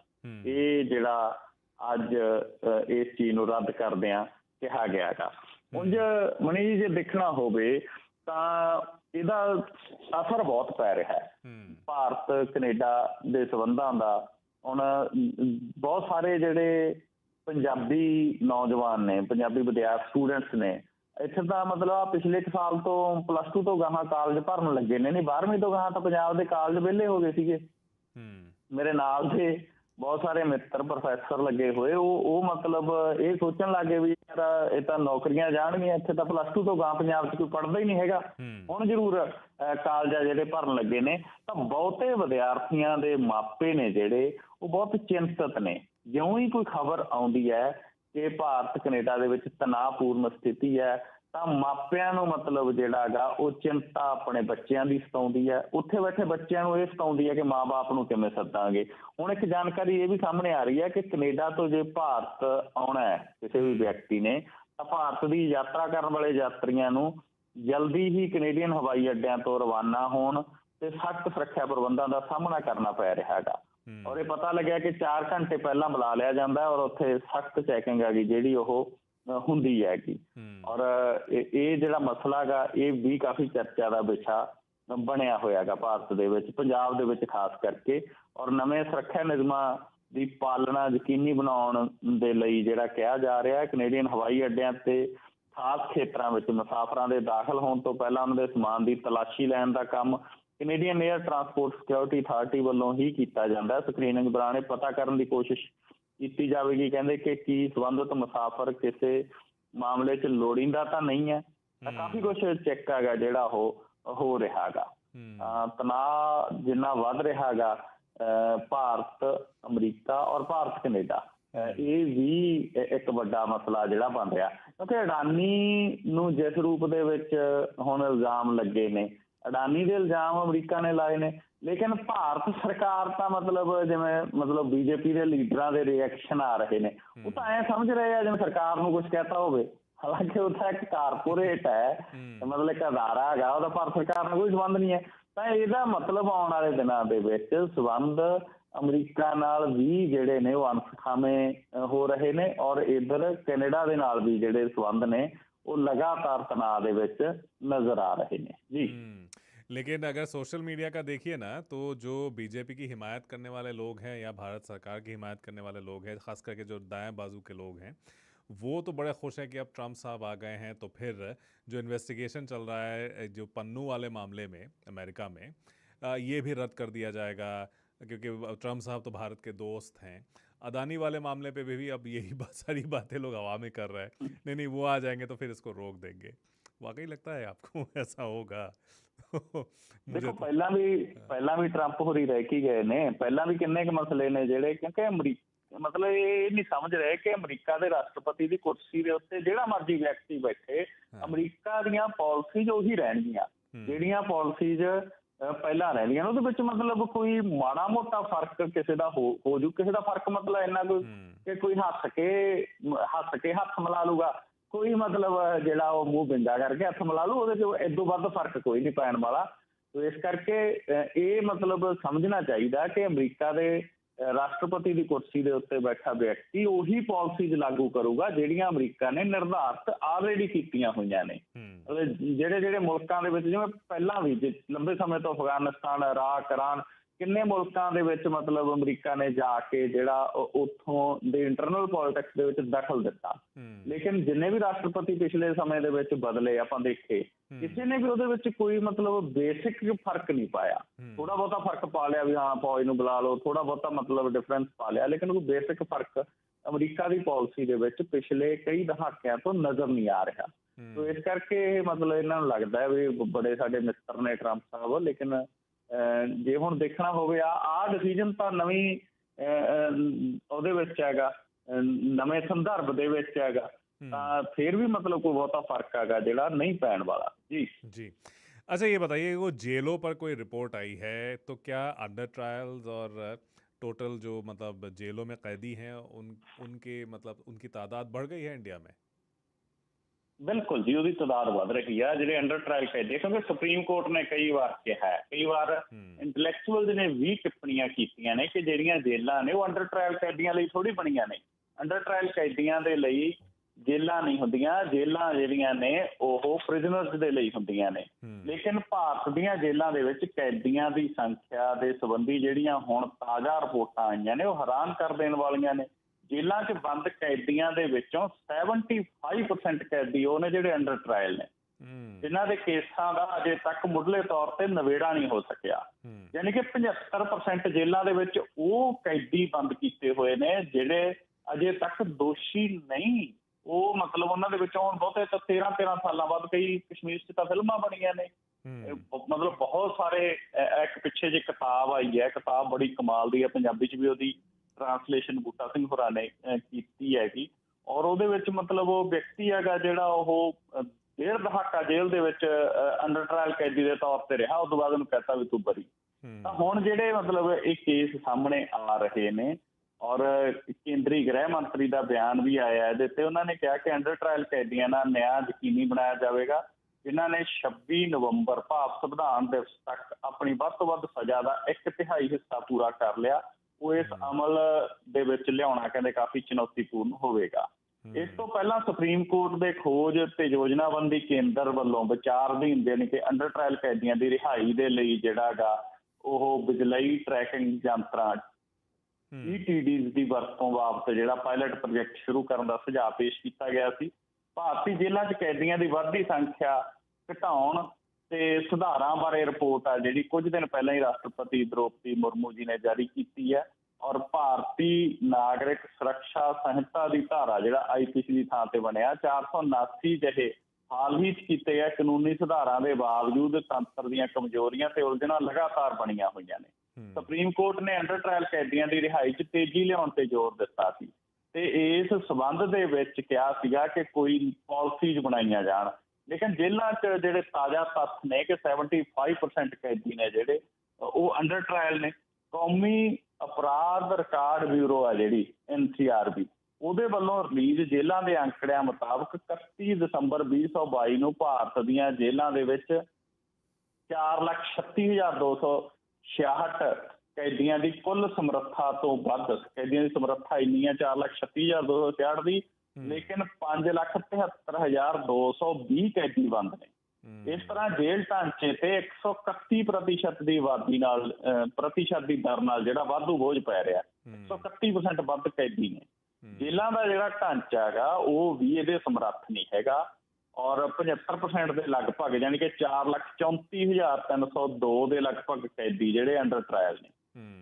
ਇਹ ਜਿਹੜਾ ਅੱਜ ਇਸ ਚੀਜ਼ ਨੂੰ ਰੱਦ ਕਰਦੇ ਆ ਕਿਹਾ ਗਿਆਗਾ ਉਂਝ ਮਣੀ ਜੀ ਜੇ ਦੇਖਣਾ ਹੋਵੇ ਤਾਂ ਇਹਦਾ ਅਸਰ ਬਹੁਤ ਪੈ ਰਿਹਾ ਹੈ। ਭਾਰਤ ਕੈਨੇਡਾ ਦੇ ਸਬੰਧਾਂ ਦਾ ਹੁਣ ਬਹੁਤ ਸਾਰੇ ਜਿਹੜੇ ਪੰਜਾਬੀ ਨੌਜਵਾਨ ਨੇ ਪੰਜਾਬੀ ਵਿਦਿਆਰਥੀ ਸਟੂਡੈਂਟਸ ਨੇ ਇੱਥੇ ਤਾਂ ਮਤਲਬ ਪਿਛਲੇ ਇੱਕ ਸਾਲ ਤੋਂ ਪਲੱਸ 2 ਤੋਂ ਗਾਹਾਂ ਕਾਲਜ ਭਰਨ ਲੱਗੇ ਨੇ। ਨਹੀਂ 12ਵੀਂ ਤੋਂ ਗਾਹਾਂ ਤਾਂ ਪੰਜਾਬ ਦੇ ਕਾਲਜ ਵਿਹਲੇ ਹੋ ਗਏ ਸੀਗੇ। ਮੇਰੇ ਨਾਲ ਦੇ ਬਹੁਤ ਸਾਰੇ ਮਿੱਤਰ ਪ੍ਰੋਫੈਸਰ ਲੱਗੇ ਹੋਏ। ਉਹ ਉਹ ਮਤਲਬ ਇਹ ਸੋਚਣ ਲੱਗੇ ਵੀ ਯਾਰ ਇਹ ਤਾਂ ਨੌਕਰੀਆਂ ਜਾਣਗੀਆਂ ਇੱਥੇ ਤਾਂ ਪਲੱਸ 2 ਤੋਂ ਗਾਂ ਪੰਜਾਬ 'ਚ ਕੋਈ ਪੜਦਾ ਹੀ ਨਹੀਂ ਹੈਗਾ। ਹੁਣ ਜ਼ਰੂਰ ਕਾਲਜਾਂ ਜਿਹੜੇ ਭਰਨ ਲੱਗੇ ਨੇ ਤਾਂ ਬਹੁਤੇ ਵਿਦਿਆਰਥੀਆਂ ਦੇ ਮਾਪੇ ਨੇ ਜਿਹੜੇ ਉਹ ਬਹੁਤ ਚਿੰਤਤ ਨੇ। ਜਿਉਂ ਹੀ ਕੋਈ ਖਬਰ ਆਉਂਦੀ ਹੈ ਕਿ ਭਾਰਤ ਕੈਨੇਡਾ ਦੇ ਵਿੱਚ ਤਣਾਅਪੂਰਨ ਸਥਿਤੀ ਹੈ ਤਾਂ ਮਾਪਿਆਂ ਨੂੰ ਮਤਲਬ ਜਿਹੜਾਗਾ ਉਹ ਚਿੰਤਾ ਆਪਣੇ ਬੱਚਿਆਂ ਦੀ ਸਤਾਉਂਦੀ ਹੈ। ਉੱਥੇ ਬੈਠੇ ਬੱਚਿਆਂ ਨੂੰ ਇਹ ਸਤਾਉਂਦੀ ਹੈ ਕਿ ਮਾਪੇ ਨੂੰ ਕਿਵੇਂ ਸੱਦਾਂਗੇ। ਹੁਣ ਇੱਕ ਜਾਣਕਾਰੀ ਇਹ ਵੀ ਸਾਹਮਣੇ ਆ ਰਹੀ ਹੈ ਕਿ ਕੈਨੇਡਾ ਤੋਂ ਜੇ ਭਾਰਤ ਆਉਣਾ ਹੈ ਕਿਸੇ ਵੀ ਵਿਅਕਤੀ ਨੇ ਤਾਂ ਭਾਰਤ ਦੀ ਯਾਤਰਾ ਕਰਨ ਵਾਲੇ ਯਾਤਰੀਆਂ ਨੂੰ ਜਲਦੀ ਹੀ ਕੈਨੇਡੀਅਨ ਹਵਾਈ ਅੱਡਿਆਂ ਤੋਂ ਰਵਾਨਾ ਹੋਣ ਤੇ ਸਖਤ ਸੁਰੱਖਿਆ ਪ੍ਰਬੰਧਾਂ ਦਾ ਸਾਹਮਣਾ ਕਰਨਾ ਪੈ ਰਿਹਾ ਹੈਗਾ। ਔਰ ਇਹ ਪਤਾ ਲੱਗਿਆ ਕਿ 4 ਘੰਟੇ ਪਹਿਲਾਂ ਬੁਲਾ ਲਿਆ ਜਾਂਦਾ ਔਰ ਉੱਥੇ ਸਖਤ ਚੈਕਿੰਗ ਆ ਗਈ ਜਿਹੜੀ ਉਹ ਹੁੰਦੀ ਹੈ ਕਿ। ਔਰ ਇਹ ਜਿਹੜਾ ਮਸਲਾਗਾ ਇਹ ਵੀ ਕਾਫੀ ਚਰਚਾ ਦਾ ਵਿਸ਼ਾ ਬਣਿਆ ਹੋਇਆਗਾ ਭਾਰਤ ਦੇ ਵਿੱਚ ਪੰਜਾਬ ਦੇ ਵਿੱਚ ਖਾਸ ਕਰਕੇ। ਔਰ ਨਵੇਂ ਸੁਰੱਖਿਆ ਨਿਯਮਾਂ ਦੀ ਪਾਲਣਾ ਯਕੀਨੀ ਬਣਾਉਣ ਦੇ ਲਈ ਜਿਹੜਾ ਕਿਹਾ ਜਾ ਰਿਹਾ ਹੈ ਕੈਨੇਡੀਅਨ ਹਵਾਈ ਅੱਡਿਆਂ ਤੇ ਖਾਸ ਖੇਤਰਾਂ ਵਿੱਚ ਮੁਸਾਫਰਾਂ ਦੇ ਦਾਖਲ ਹੋਣ ਤੋਂ ਪਹਿਲਾਂ ਉਹਨਾਂ ਦੇ ਸਮਾਨ ਦੀ ਤਲਾਸ਼ੀ ਲੈਣ ਦਾ ਕੰਮ Canadian air transport security authority ਵੱਲੋਂ ਹੀ ਕੀਤਾ ਜਾਂਦਾ। ਹੈ ਸਕਰੀਨਿੰਗ ਦੌਰਾਨ ਇਹ ਪਤਾ ਕਰਨ ਦੀ ਕੋਸ਼ਿਸ਼ ਕੀਤੀ ਜਾਵੇਗੀ। ਕਹਿੰਦੇ ਕਿ ਕੀ ਸਬੰਧਤ ਮੁਸਾਫਰ ਕਿਸੇ ਮਾਮਲੇ 'ਚ ਲੋੜੀਂਦਾ ਤਾਂ ਨਹੀਂ ਹੈ ਕਾਫੀ ਕੁਝ ਚੈੱਕ ਹੈਗਾ ਜਿਹੜਾ ਉਹ ਹੋ ਰਿਹਾਗਾ ਤਣਾਅ ਜਿੰਨਾ ਵੱਧ ਰਿਹਾਗਾ ਭਾਰਤ ਅਮਰੀਕਾ ਔਰ ਭਾਰਤ ਕੈਨੇਡਾ ਇਹ ਵੀ ਇੱਕ ਵੱਡਾ ਮਸਲਾ ਜਿਹੜਾ ਬਣ ਰਿਹਾ। ਕਿਉਂਕਿ ਅਡਾਨੀ ਨੂੰ ਜਿਸ ਰੂਪ ਦੇ ਵਿੱਚ ਹੁਣ ਇਲਜ਼ਾਮ ਲੱਗੇ ਨੇ ਅਡਾਨੀ ਦੇ ਇਲਜ਼ਾਮ ਅਮਰੀਕਾ ਨੇ ਲਾਏ ਨੇ ਲੇਕਿਨ ਭਾਰਤ ਸਰਕਾਰ ਤਾਂ ਮਤਲਬ ਜਿਵੇਂ ਮਤਲਬ ਬੀਜੇਪੀ ਦੇ ਲੀਡਰਾਂ ਦੇ ਰਿਐਕਸ਼ਨ ਆ ਰਹੇ ਨੇ ਉਹ ਤਾਂ ਐ ਸਮਝ ਰਹੇ ਆ ਜਿਵੇਂ ਸਰਕਾਰ ਨੂੰ ਕੁਝ ਕਹਤਾ ਹੋਵੇ। ਹਾਲਾਂਕਿ ਉਹ ਤਾਂ ਇੱਕ ਕਾਰਪੋਰੇਟ ਹੈ ਮਤਲਬ ਇੱਕ ਅਦਾਰਾ ਹੈਗਾ ਉਹਦਾ ਭਾਰਤ ਸਰਕਾਰ ਨਾਲ ਕੋਈ ਸਬੰਧ ਨਹੀਂ ਹੈ। ਤਾਂ ਇਹਦਾ ਮਤਲਬ ਆਉਣ ਵਾਲੇ ਦਿਨਾਂ ਦੇ ਵਿੱਚ ਸੰਬੰਧ ਅਮਰੀਕਾ ਨਾਲ ਵੀ ਜਿਹੜੇ ਨੇ ਉਹ ਅਨਸਖਾਵੇਂ ਹੋ ਰਹੇ ਨੇ ਔਰ ਇਧਰ ਕੈਨੇਡਾ ਦੇ ਨਾਲ ਵੀ ਜਿਹੜੇ ਸੰਬੰਧ ਨੇ ਉਹ ਲਗਾਤਾਰ ਤਣਾਅ ਦੇ ਵਿੱਚ ਨਜ਼ਰ ਆ ਰਹੇ ਨੇ। ਜੀ। लेकिन अगर सोशल मीडिया का देखिए ना तो जो बीजेपी की हिमायत करने वाले लोग हैं या भारत सरकार की हिमायत करने वाले लोग हैं खास करके जो दाएँ बाजू के लोग हैं वो तो बड़े खुश हैं कि अब ट्रंप साहब आ गए हैं। तो फिर जो इन्वेस्टिगेशन चल रहा है जो पन्नू वाले मामले में अमेरिका में ये भी रद्द कर दिया जाएगा क्योंकि ट्रंप साहब तो भारत के दोस्त हैं। अदानी वाले मामले पे भी, भी अब यही <laughs> बात सारी बातें लोग हवा में कर रहे हैं। नहीं नहीं वो आ जाएँगे तो फिर इसको रोक देंगे। वाकई लगता है आपको <laughs> ऐसा होगा? ਦੇਖੋ ਪਹਿਲਾਂ ਵੀ ਪਹਿਲਾਂ ਵੀ 트ੰਪ ਹੋਰੀ ਰਹਿ ਕੇ ਗਏ ਨੇ। ਪਹਿਲਾਂ ਵੀ ਕਿੰਨੇ ਕ ਮਸਲੇ ਨੇ ਜਿਹੜੇ ਕਿਉਂਕਿ ਅਮਰੀਕਾ ਮਤਲਬ ਇਹ ਨਹੀਂ ਸਮਝ ਰਹੇ ਕਿ ਅਮਰੀਕਾ ਦੇ ਰਾਸ਼ਟਰਪਤੀ ਦੀ ਕੁਰਸੀ ਦੇ ਉੱਤੇ ਜਿਹੜਾ ਮਰਜ਼ੀ ਵਿਅਕਤੀ ਬੈਠੇ ਅਮਰੀਕਾ ਦੀਆਂ ਪਾਲਿਸੀਜ਼ ਉਹੀ ਰਹਿਣਗੀਆਂ। ਜਿਹੜੀਆਂ ਪਾਲਿਸੀਜ਼ ਪਹਿਲਾਂ ਰਹਿਣਗੀਆਂ ਉਹਦੇ ਵਿੱਚ ਮਤਲਬ ਕੋਈ ਮਾੜਾ ਮੋਟਾ ਫ਼ਰਕ ਕਿਸੇ ਦਾ ਹੋ ਜੂ। ਕਿਸੇ ਦਾ ਫ਼ਰਕ ਮਤਲਬ ਇੰਨਾ ਕੋਈ ਕਿ ਕੋਈ ਹੱਸ ਕੇ ਹੱਸ ਕੇ ਹੱਥ ਮਿਲਾ ਲੂਗਾ। ਕੋਈ ਮਤਲਬ ਜਿਹੜਾ ਉਹ ਮੂੰਹ ਬਿੰਗਾ ਕਰਕੇ ਹੱਥ ਮਿਲਾ ਲੂ ਉਹਦੇ ਚ ਇਦੋਂ ਵੱਧ ਫ਼ਰਕ ਕੋਈ ਨਹੀਂ ਪੈਣ ਵਾਲਾ। ਸੋ ਇਸ ਕਰਕੇ ਇਹ ਮਤਲਬ ਸਮਝਣਾ ਚਾਹੀਦਾ ਕਿ ਅਮਰੀਕਾ ਦੇ ਰਾਸ਼ਟਰਪਤੀ ਦੀ ਕੁਰਸੀ ਦੇ ਉੱਤੇ ਬੈਠਾ ਵਿਅਕਤੀ ਉਹੀ ਪਾਲਿਸੀਜ਼ ਲਾਗੂ ਕਰੂਗਾ ਜਿਹੜੀਆਂ ਅਮਰੀਕਾ ਨੇ ਨਿਰਧਾਰਤ ਆਲਰੇਡੀ ਕੀਤੀਆਂ ਹੋਈਆਂ ਨੇ। ਜਿਹੜੇ ਜਿਹੜੇ ਮੁਲਕਾਂ ਦੇ ਵਿੱਚ ਜਿਵੇਂ ਪਹਿਲਾਂ ਵੀ ਲੰਬੇ ਸਮੇਂ ਤੋਂ ਅਫਗਾਨਿਸਤਾਨ ਇਰਾਕ ਇਰਾਨ ਕਿੰਨੇ ਮੁਲਕਾਂ ਦੇ ਵਿੱਚ ਮਤਲਬ ਅਮਰੀਕਾ ਨੇ ਜਾ ਕੇ ਜਿਹੜਾ ਉੱਥੋਂ ਦੇ ਇੰਟਰਨਲ ਪੋਲਿਟਿਕਸ ਦੇ ਵਿੱਚ ਦਖਲ ਦਿੱਤਾ। ਲੇਕਿਨ ਜਿੰਨੇ ਵੀ ਰਾਸ਼ਟਰਪਤੀ ਪਿਛਲੇ ਸਮੇਂ ਦੇ ਵਿੱਚ ਬਦਲੇ ਆਪਾਂ ਦੇਖੇ ਕਿਸੇ ਨੇ ਵੀ ਉਹਦੇ ਵਿੱਚ ਕੋਈ ਮਤਲਬ ਬੇਸਿਕ ਫ਼ਰਕ ਨਹੀਂ ਪਾਇਆ। ਥੋੜਾ ਬਹੁਤਾ ਫ਼ਰਕ ਪਾ ਲਿਆ ਵੀ ਹਾਂ ਫੌਜ ਨੂੰ ਬੁਲਾ ਲਓ ਥੋੜਾ ਬਹੁਤਾ ਮਤਲਬ ਡਿਫਰੈਂਸ ਪਾ ਲਿਆ ਲੇਕਿਨ ਕੋਈ ਬੇਸਿਕ ਫ਼ਰਕ ਅਮਰੀਕਾ ਦੀ ਪਾਲਿਸੀ ਦੇ ਵਿੱਚ ਪਿਛਲੇ ਕਈ ਦਹਾਕਿਆਂ ਤੋਂ ਨਜ਼ਰ ਨਹੀਂ ਆ ਰਿਹਾ। ਸੋ ਇਸ ਕਰਕੇ ਮਤਲਬ ਇਹਨਾਂ ਨੂੰ ਲੱਗਦਾ ਹੈ ਵੀ ਬੜੇ ਸਾਡੇ ਮਿੱਤਰ ਨੇ ਟਰੰਪ ਸਾਹਿਬ ਲੇਕਿਨ ਜੇ ਹੁਣ ਦੇਖਣਾ ਹੋਵੇ ਆ ਆ ਡਿਸੀਜਨ ਤਾਂ ਨਵੀਂ ਅਹ, ਅਹ, ਉਹਦੇ ਵਿੱਚ ਹੈਗਾ ਅਹ, ਨਵੇਂ ਸੰਦਰਭ ਦੇ ਵਿੱਚ ਹੈਗਾ हम्म, ਤਾਂ ਫਿਰ ਵੀ ਮਤਲਬ ਕੋਈ ਬਹੁਤਾ ਫਰਕ ਹੈਗਾ ਜਿਹੜਾ ਨਹੀਂ ਪੈਣ ਵਾਲਾ ਜੀ जी अच्छा ये बताइए वो जेलों पर कोई रिपोर्ट आई है तो क्या अंडर ट्रायल्स और टोटल जो मतलब जेलों में कैदी हैं उन उनके मतलब उनकी तादाद बढ़ गई है इंडिया में ਬਿਲਕੁਲ ਜੀ ਉਹਦੀ ਤਦਾਦ ਵਧ ਰਹੀ ਹੈ ਜਿਹੜੇ ਅੰਡਰ ਟ੍ਰਾਇਲ ਕੈਦੀ ਹੈ ਕਿਉਂਕਿ ਸੁਪਰੀਮ ਕੋਰਟ ਨੇ ਕਈ ਵਾਰ ਕਿਹਾ ਹੈ ਕਈ ਵਾਰ ਇੰਟੈਲੈਕਚੁਅਲ ਨੇ ਵੀ ਟਿੱਪਣੀਆਂ ਕੀਤੀਆਂ ਨੇ ਕਿ ਜਿਹੜੀਆਂ ਜੇਲਾਂ ਨੇ ਉਹ ਅੰਡਰ ਟ੍ਰਾਇਲ ਕੈਦੀਆਂ ਲਈ ਥੋੜੀ ਬਣੀਆਂ ਨੇ। ਅੰਡਰ ਟ੍ਰਾਇਲ ਕੈਦੀਆਂ ਦੇ ਲਈ ਜੇਲਾਂ ਨਹੀਂ ਹੁੰਦੀਆਂ ਜੇਲਾਂ ਜਿਹੜੀਆਂ ਨੇ ਉਹ ਪ੍ਰਿਜ਼ਨਰਸ ਦੇ ਲਈ ਹੁੰਦੀਆਂ ਨੇ। ਲੇਕਿਨ ਭਾਰਤ ਦੀਆਂ ਜੇਲਾਂ ਦੇ ਵਿੱਚ ਕੈਦੀਆਂ ਦੀ ਸੰਖਿਆ ਦੇ ਸੰਬੰਧੀ ਜਿਹੜੀਆਂ ਹੁਣ ਤਾਜ਼ਾ ਰਿਪੋਰਟਾਂ ਆਈਆਂ ਨੇ ਉਹ ਹੈਰਾਨ ਕਰ ਦੇਣ ਵਾਲੀਆਂ ਨੇ। ਜੇਲਾਂ 'ਚ ਬੰਦ ਕੈਦੀਆਂ ਦੇ ਵਿੱਚੋਂ 75% ਕੈਦੀ ਉਹ ਨੇ ਜਿਹੜੇ ਅੰਡਰ ਟ੍ਰਾਇਲ ਨੇ। ਜਿਨ੍ਹਾਂ ਦੇ ਕੇਸਾਂ ਦਾ ਅਜੇ ਤੱਕ ਮੁੱਢਲੇ ਤੌਰ ਤੇ ਨਵੇੜਾ ਨਹੀਂ ਹੋ ਸਕਿਆ। ਯਾਨੀ ਕਿ 75% ਜੇਲ੍ਹਾਂ ਦੇ ਵਿੱਚ ਉਹ ਕੈਦੀ ਬੰਦ ਕੀਤੇ ਹੋਏ ਨੇ ਜਿਹੜੇ ਅਜੇ ਤੱਕ ਦੋਸ਼ੀ ਨਹੀਂ। ਉਹ ਮਤਲਬ ਉਹਨਾਂ ਦੇ ਵਿੱਚ ਹੁਣ ਬਹੁਤੇ ਤਾਂ 13 13 ਸਾਲਾਂ ਬਾਅਦ ਕਈ ਕਸ਼ਮੀਰ 'ਚ ਤਾਂ ਫਿਲਮਾਂ ਬਣੀਆਂ ਨੇ। ਮਤਲਬ ਬਹੁਤ ਸਾਰੇ ਇੱਕ ਪਿੱਛੇ ਜੇ ਕਿਤਾਬ ਆਈ ਹੈ। ਕਿਤਾਬ ਬੜੀ ਕਮਾਲ ਦੀ ਹੈ। ਪੰਜਾਬੀ 'ਚ ਵੀ ਉਹਦੀ ਟ੍ਰਾਂਸਲੇਸ਼ਨ ਬੂਟਾ ਸਿੰਘ ਹੋਰਾਂ ਨੇ ਕੀਤੀ ਹੈਗੀ। ਔਰ ਉਹਦੇ ਵਿੱਚ ਮਤਲਬ ਉਹ ਵਿਅਕਤੀ ਹੈਗਾ ਜਿਹੜਾ ਉਹ ਡੇਢ ਦਹਾਕਾ ਜੇਲ੍ਹ ਦੇ ਵਿੱਚ ਅੰਡਰ ਟ੍ਰਾਇਲ ਕੈਦੀ ਦੇ ਤੌਰ ਤੇ ਰਿਹਾ। ਉਸ ਤੋਂ ਬਾਅਦ ਉਹਨੂੰ ਕਹਤਾ ਵੀ ਤੂੰ ਬਰੀ। ਤਾਂ ਹੁਣ ਜਿਹੜੇ ਮਤਲਬ ਇਹ ਕੇਸ ਸਾਹਮਣੇ ਆ ਰਹੇ ਨੇ ਔਰ ਕੇਂਦਰੀ ਗ੍ਰਹਿ ਮੰਤਰੀ ਦਾ ਬਿਆਨ ਵੀ ਆਇਆ ਇਹਦੇ ਤੇ ਉਹਨਾਂ ਨੇ ਕਿਹਾ ਕਿ ਅੰਡਰ ਟ੍ਰਾਇਲ ਕੈਦੀਆਂ ਦਾ ਨਿਆਂ ਯਕੀਨੀ ਬਣਾਇਆ ਜਾਵੇਗਾ। ਜਿਨ੍ਹਾਂ ਨੇ 26 ਨਵੰਬਰ ਭਾਵ ਸੰਵਿਧਾਨ ਦਿਵਸ ਤੱਕ ਆਪਣੀ ਵੱਧ ਤੋਂ ਵੱਧ ਸਜ਼ਾ ਦਾ ਇੱਕ ਤਿਹਾਈ ਹਿੱਸਾ ਪੂਰਾ ਕਰ ਲਿਆ। ਉਹ ਇਸ ਅਮਲ ਦੇ ਵਿੱਚ ਲਿਆਉਣਾ ਕਹਿੰਦੇ ਕਾਫੀ ਚੁਣੌਤੀਪੂਰਨ ਹੋਵੇਗਾ। ਇਸ ਤੋਂ ਪਹਿਲਾਂ ਸੁਪਰੀਮ ਕੋਰਟ ਦੇ ਖੋਜ ਤੇ ਯੋਜਨਾਬੰਦੀ ਕੇਂਦਰ ਵੱਲੋਂ ਵਿਚਾਰਧੀਨ ਦੇਣ ਕਿ ਅੰਡਰ ਟ੍ਰਾਇਲ ਕੈਦੀਆਂ ਦੀ ਰਿਹਾਈ ਦੇ ਲਈ ਜਿਹੜਾਗਾ ਉਹ ਬਿਜਲਈ ਟਰੈਕਿੰਗ ਯੰਤਰਾਂ ETDs ਦੀ ਵਰਤੋਂ ਵਾਪਸ ਜਿਹੜਾ ਪਾਇਲਟ ਪ੍ਰੋਜੈਕਟ ਸ਼ੁਰੂ ਕਰਨ ਦਾ ਸੁਝਾਅ ਪੇਸ਼ ਕੀਤਾ ਗਿਆ ਸੀ। ਭਾਰਤੀ ਜੇਲ੍ਹਾਂ 'ਚ ਕੈਦੀਆਂ ਦੀ ਵੱਧਦੀ ਸੰਖਿਆ ਘਟਾਉਣ ਤੇ ਸੁਧਾਰਾਂ ਬਾਰੇ ਰਿਪੋਰਟ ਆ ਜਿਹੜੀ ਕੁਝ ਦਿਨ ਪਹਿਲਾਂ ਹੀ ਰਾਸ਼ਟਰਪਤੀ ਦ੍ਰੋਪਦੀ ਮੁਰਮੂ ਜੀ ਨੇ ਜਾਰੀ ਕੀਤੀ ਹੈ। ਔਰ ਭਾਰਤੀ ਨਾਗਰਿਕ ਸੁਰੱਖਿਆ ਸੰਹਿਤਾ ਦੀ ਧਾਰਾ ਜਿਹੜਾ ਆਈਪੀਸੀ ਦੀ ਥਾਂ ਤੇ ਬਣਿਆ 479 ਜਿਹੇ ਹਾਲ ਹੀ ਕੀਤੇ ਆ ਕਾਨੂੰਨੀ ਸੁਧਾਰਾਂ ਦੇ ਬਾਵਜੂਦ ਤੰਤਰ ਦੀਆਂ ਕਮਜ਼ੋਰੀਆਂ ਤੇ ਉਲਝਣਾਂ ਲਗਾਤਾਰ ਬਣੀਆਂ ਹੋਈਆਂ ਨੇ। ਸੁਪਰੀਮ ਕੋਰਟ ਨੇ ਅੰਡਰ ਟ੍ਰਾਇਲ ਕੈਦੀਆਂ ਦੀ ਰਿਹਾਈ 'ਚ ਤੇਜ਼ੀ ਲਿਆਉਣ ਤੇ ਜ਼ੋਰ ਦਿੱਤਾ ਸੀ ਤੇ ਇਸ ਸਬੰਧ ਦੇ ਵਿੱਚ ਕਿਹਾ ਸੀਗਾ ਕਿ ਕੋਈ ਪਾਲਿਸੀਜ਼ ਬਣਾਈਆਂ ਜਾਣ। ਲੇਕਿਨ ਜੇਲ੍ਹਾਂ 'ਚ ਜਿਹੜੇ ਤਾਜ਼ਾ ਤੱਥ ਨੇ ਕਿ 75% ਕੈਦੀ ਨੇ ਜਿਹੜੇ ਉਹ ਅੰਡਰ ਟ੍ਰਾਇਲ ਨੇ। ਕੌਮੀ ਅਪਰਾਧ ਰਿਕਾਰਡ ਬਿਊਰੋ ਆ ਜਿਹੜੀ ਐਨਸੀਆਰਬੀ ਉਹਦੇ ਵੱਲੋਂ ਰਿਲੀਜ਼ ਜੇਲ੍ਹਾਂ ਦੇ ਅੰਕੜਿਆਂ ਮੁਤਾਬਕ 31 ਦਸੰਬਰ 2022 ਨੂੰ ਭਾਰਤ ਦੀਆਂ ਜੇਲ੍ਹਾਂ ਦੇ ਵਿੱਚ 436266 ਕੈਦੀਆਂ ਦੀ ਕੁੱਲ ਸਮਰੱਥਾ ਤੋਂ ਵੱਧ ਕੈਦੀਆਂ ਦੀ ਸਮਰੱਥਾ ਇੰਨੀ ਹੈ 436266 ਦੀ ਲੇਕਿਨ 573220 ਕੈਦੀ ਬੰਦ ਨੇ। ਇਸ ਤਰ੍ਹਾਂ ਜੇਲ੍ਹ ਢਾਂਚੇ ਤੇ 131% ਦੀ ਆਬਾਦੀ ਨਾਲ ਪ੍ਰਤੀਸ਼ਤ ਦੀ ਦਰ ਨਾਲ ਜਿਹੜਾ ਵਾਧੂ ਬੋਝ ਪੈ ਰਿਹਾ 131% ਵੱਧ ਕੈਦੀ ਨੇ। ਜੇਲ੍ਹਾਂ ਦਾ ਜਿਹੜਾ ਢਾਂਚਾ ਹੈਗਾ ਉਹ ਵੀ ਇਹਦੇ ਸਮਰੱਥ ਨਹੀਂ ਹੈਗਾ ਔਰ 75% ਦੇ ਲਗਭਗ ਯਾਨੀ ਕਿ 434302 ਦੇ ਲਗਭਗ ਕੈਦੀ ਜਿਹੜੇ ਅੰਡਰ ਟ੍ਰਾਇਲ ਨੇ।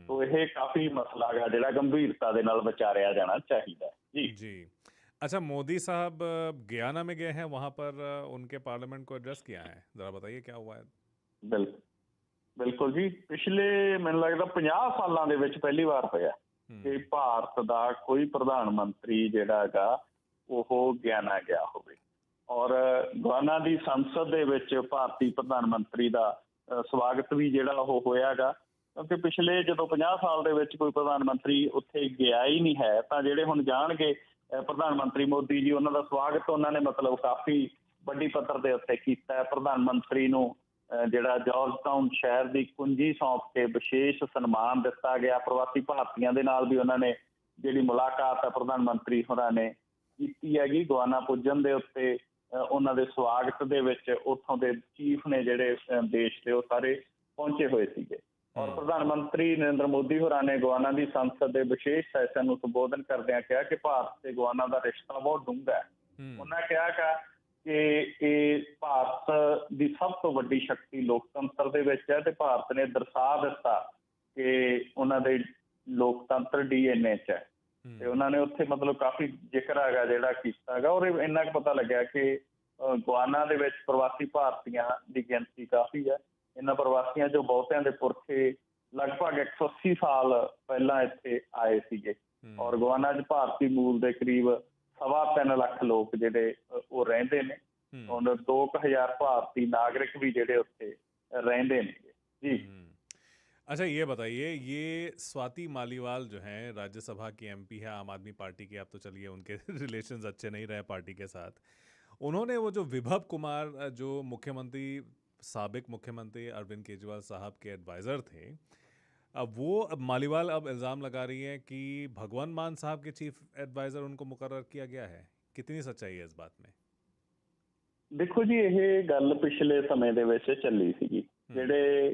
ਸੋ ਇਹ ਕਾਫੀ ਮਸਲਾ ਹੈਗਾ ਜਿਹੜਾ ਗੰਭੀਰਤਾ ਦੇ ਨਾਲ ਵਿਚਾਰਿਆ ਜਾਣਾ ਚਾਹੀਦਾ ਜੀ। ਜੀ। अच्छा मोदी साहब गयाना में गए हैं वहाँ पर उनके पार्लियामेंट को एड्रेस किया है? जरा बताइए क्या हुआ है? बिल्कुल ਬਿਲਕੁਲ ਜੀ ਪਿਛਲੇ ਮੈਨੂੰ ਲੱਗਦਾ 50 ਸਾਲਾਂ ਦੇ ਵਿੱਚ ਪਹਿਲੀ ਵਾਰ ਹੋਇਆ ਕਿ ਭਾਰਤ ਦਾ ਕੋਈ ਪ੍ਰਧਾਨ ਮੰਤਰੀ ਜਿਹੜਾ ਹੈਗਾ ਉਹ ਗਿਆਨਾ ਗਿਆ ਹੋਵੇ ਔਰ ਗਵਾਨਾ ਦੀ ਸੰਸਦ ਦੇ ਵਿੱਚ ਭਾਰਤੀ ਪ੍ਰਧਾਨ ਮੰਤਰੀ ਦਾ ਸਵਾਗਤ ਵੀ ਜਿਹੜਾ ਉਹ ਹੋਇਆਗਾ ਕਿਉਂਕਿ ਪਿਛਲੇ ਜਦੋਂ 50 ਸਾਲ ਦੇ ਵਿੱਚ ਕੋਈ ਪ੍ਰਧਾਨ ਮੰਤਰੀ ਉੱਥੇ ਗਿਆ ਹੀ ਨਹੀਂ ਹੈ ਤਾਂ ਜਿਹੜੇ ਹੁਣ ਜਾਣਗੇ ਪ੍ਰਧਾਨ ਮੰਤਰੀ ਮੋਦੀ ਜੀ, ਉਹਨਾਂ ਦਾ ਸਵਾਗਤ ਉਹਨਾਂ ਨੇ ਮਤਲਬ ਕਾਫੀ ਵੱਡੀ ਪੱਧਰ ਦੇ ਉੱਤੇ ਕੀਤਾ। ਹੈ ਪ੍ਰਧਾਨ ਮੰਤਰੀ ਨੂੰ, ਅਹ ਜਿਹੜਾ ਜਾਰਜਟਾਊਨ ਸ਼ਹਿਰ ਦੀ ਕੁੰਜੀ ਸੌਂਪ ਕੇ ਵਿਸ਼ੇਸ਼ ਸਨਮਾਨ ਦਿੱਤਾ ਗਿਆ। ਪ੍ਰਵਾਸੀ ਭਾਰਤੀਆਂ ਦੇ ਨਾਲ ਵੀ ਉਹਨਾਂ ਨੇ ਜਿਹੜੀ ਮੁਲਾਕਾਤ ਹੈ ਪ੍ਰਧਾਨ ਮੰਤਰੀ ਹੋਰਾਂ ਨੇ ਕੀਤੀ ਹੈਗੀ ਗਵਾਨਾ ਪੁੱਜਣ ਦੇ ਉੱਤੇ ਉਹਨਾਂ ਦੇ ਸਵਾਗਤ ਦੇ ਵਿੱਚ ਉੱਥੋਂ ਦੇ ਚੀਫ ਨੇ ਜਿਹੜੇ ਦੇਸ਼ ਦੇ ਉਹ ਸਾਰੇ ਪਹੁੰਚੇ ਹੋਏ ਸੀਗੇ। ਔਰ ਪ੍ਰਧਾਨ ਮੰਤਰੀ ਨਰਿੰਦਰ ਮੋਦੀ ਹੋਰਾਂ ਨੇ ਗਵਾਨਾ ਦੀ ਸੰਸਦ ਦੇ ਵਿਸ਼ੇਸ਼ ਸੈਸ਼ਨ ਨੂੰ ਸੰਬੋਧਨ ਕਰਦਿਆਂ ਕਿਹਾ ਕਿ ਭਾਰਤ ਤੇ ਗਵਾਨਾ ਦਾ ਰਿਸ਼ਤਾ ਬਹੁਤ ਡੂੰਘਾ ਹੈ। ਉਹਨਾਂ ਕਿਹਾ ਕਿ ਇਹ ਭਾਰਤ ਦੀ ਸਭ ਤੋਂ ਵੱਡੀ ਸ਼ਕਤੀ ਲੋਕਤੰਤਰ ਦੇ ਵਿੱਚ ਹੈ ਤੇ ਭਾਰਤ ਨੇ ਦਰਸਾ ਦਿੱਤਾ ਕਿ ਉਹਨਾਂ ਦੇ ਲੋਕਤੰਤਰ ਡੀਐਨਏ 'ਚ ਹੈ। ਤੇ ਉਹਨਾਂ ਨੇ ਉੱਥੇ ਮਤਲਬ ਕਾਫੀ ਜ਼ਿਕਰ ਆਗਾ ਜਿਹੜਾ ਕੀਤਾ ਕੀਤਾਗਾ ਔਰ ਇਹਨਾਂ ਇੰਨਾ ਪਤਾ ਲੱਗਿਆ ਕਿ ਗਵਾਨਾ ਦੇ ਵਿੱਚ ਪ੍ਰਵਾਸੀ ਭਾਰਤੀਆਂ ਦੀ ਗਿਣਤੀ ਕਾਫੀ ਹੈ। ਇਹਨਾਂ ਪ੍ਰਵਾਸੀਆਂ ਚੋਂ ਬਹੁਤਿਆਂ ਦੇ ਪੁਰਖੇ ਲਗਭਗ 180 ਸਾਲ ਪਹਿਲਾਂ ਇੱਥੇ ਆਏ ਸੀਗੇ हम्म, ਔਰ ਗਵਾਨਾ 'ਚ ਭਾਰਤੀ ਮੂਲ ਦੇ ਕਰੀਬ ਸਵਾ ਤਿੰਨ ਲੱਖ ਲੋਕ ਜਿਹੜੇ ਅ, ਉਹ ਰਹਿੰਦੇ ਨੇ हम्म, ਔਰ 2000 ਭਾਰਤੀ ਨਾਗਰਿਕ ਵੀ ਜਿਹੜੇ ਉੱਥੇ ਰਹਿੰਦੇ ਨੇ ਜੀ हम्म। अच्छा ये बताइए ये स्वाति मालीवाल जो हैं राज्यसभा की एमपी है आम आदमी पार्टी की अब तो चलिए उनके रिलेशंस अच्छे नहीं रहे पार्टी के साथ उन्होंने वो जो विभव कुमार अ, जो मुख्यमंत्री सबक मुख्यमंत्री अरविंद केजरीवाल साहब के एडवाइज़र थे अब वो अब मालीवाल अब इल्ज़ाम लगा रही हैं कि भगवंत मान साहब के चीफ एडवाइज़र उनको मुकर्र किया गया है कितनी सच्चाई है इस बात में ਦੇਖੋ ਜੀ ਇਹ ਗੱਲ ਪਿਛਲੇ ਸਮੇਂ ਦੇ ਵਿੱਚ ਚੱਲੀ ਸੀਗੀ ਜਿਹੜੇ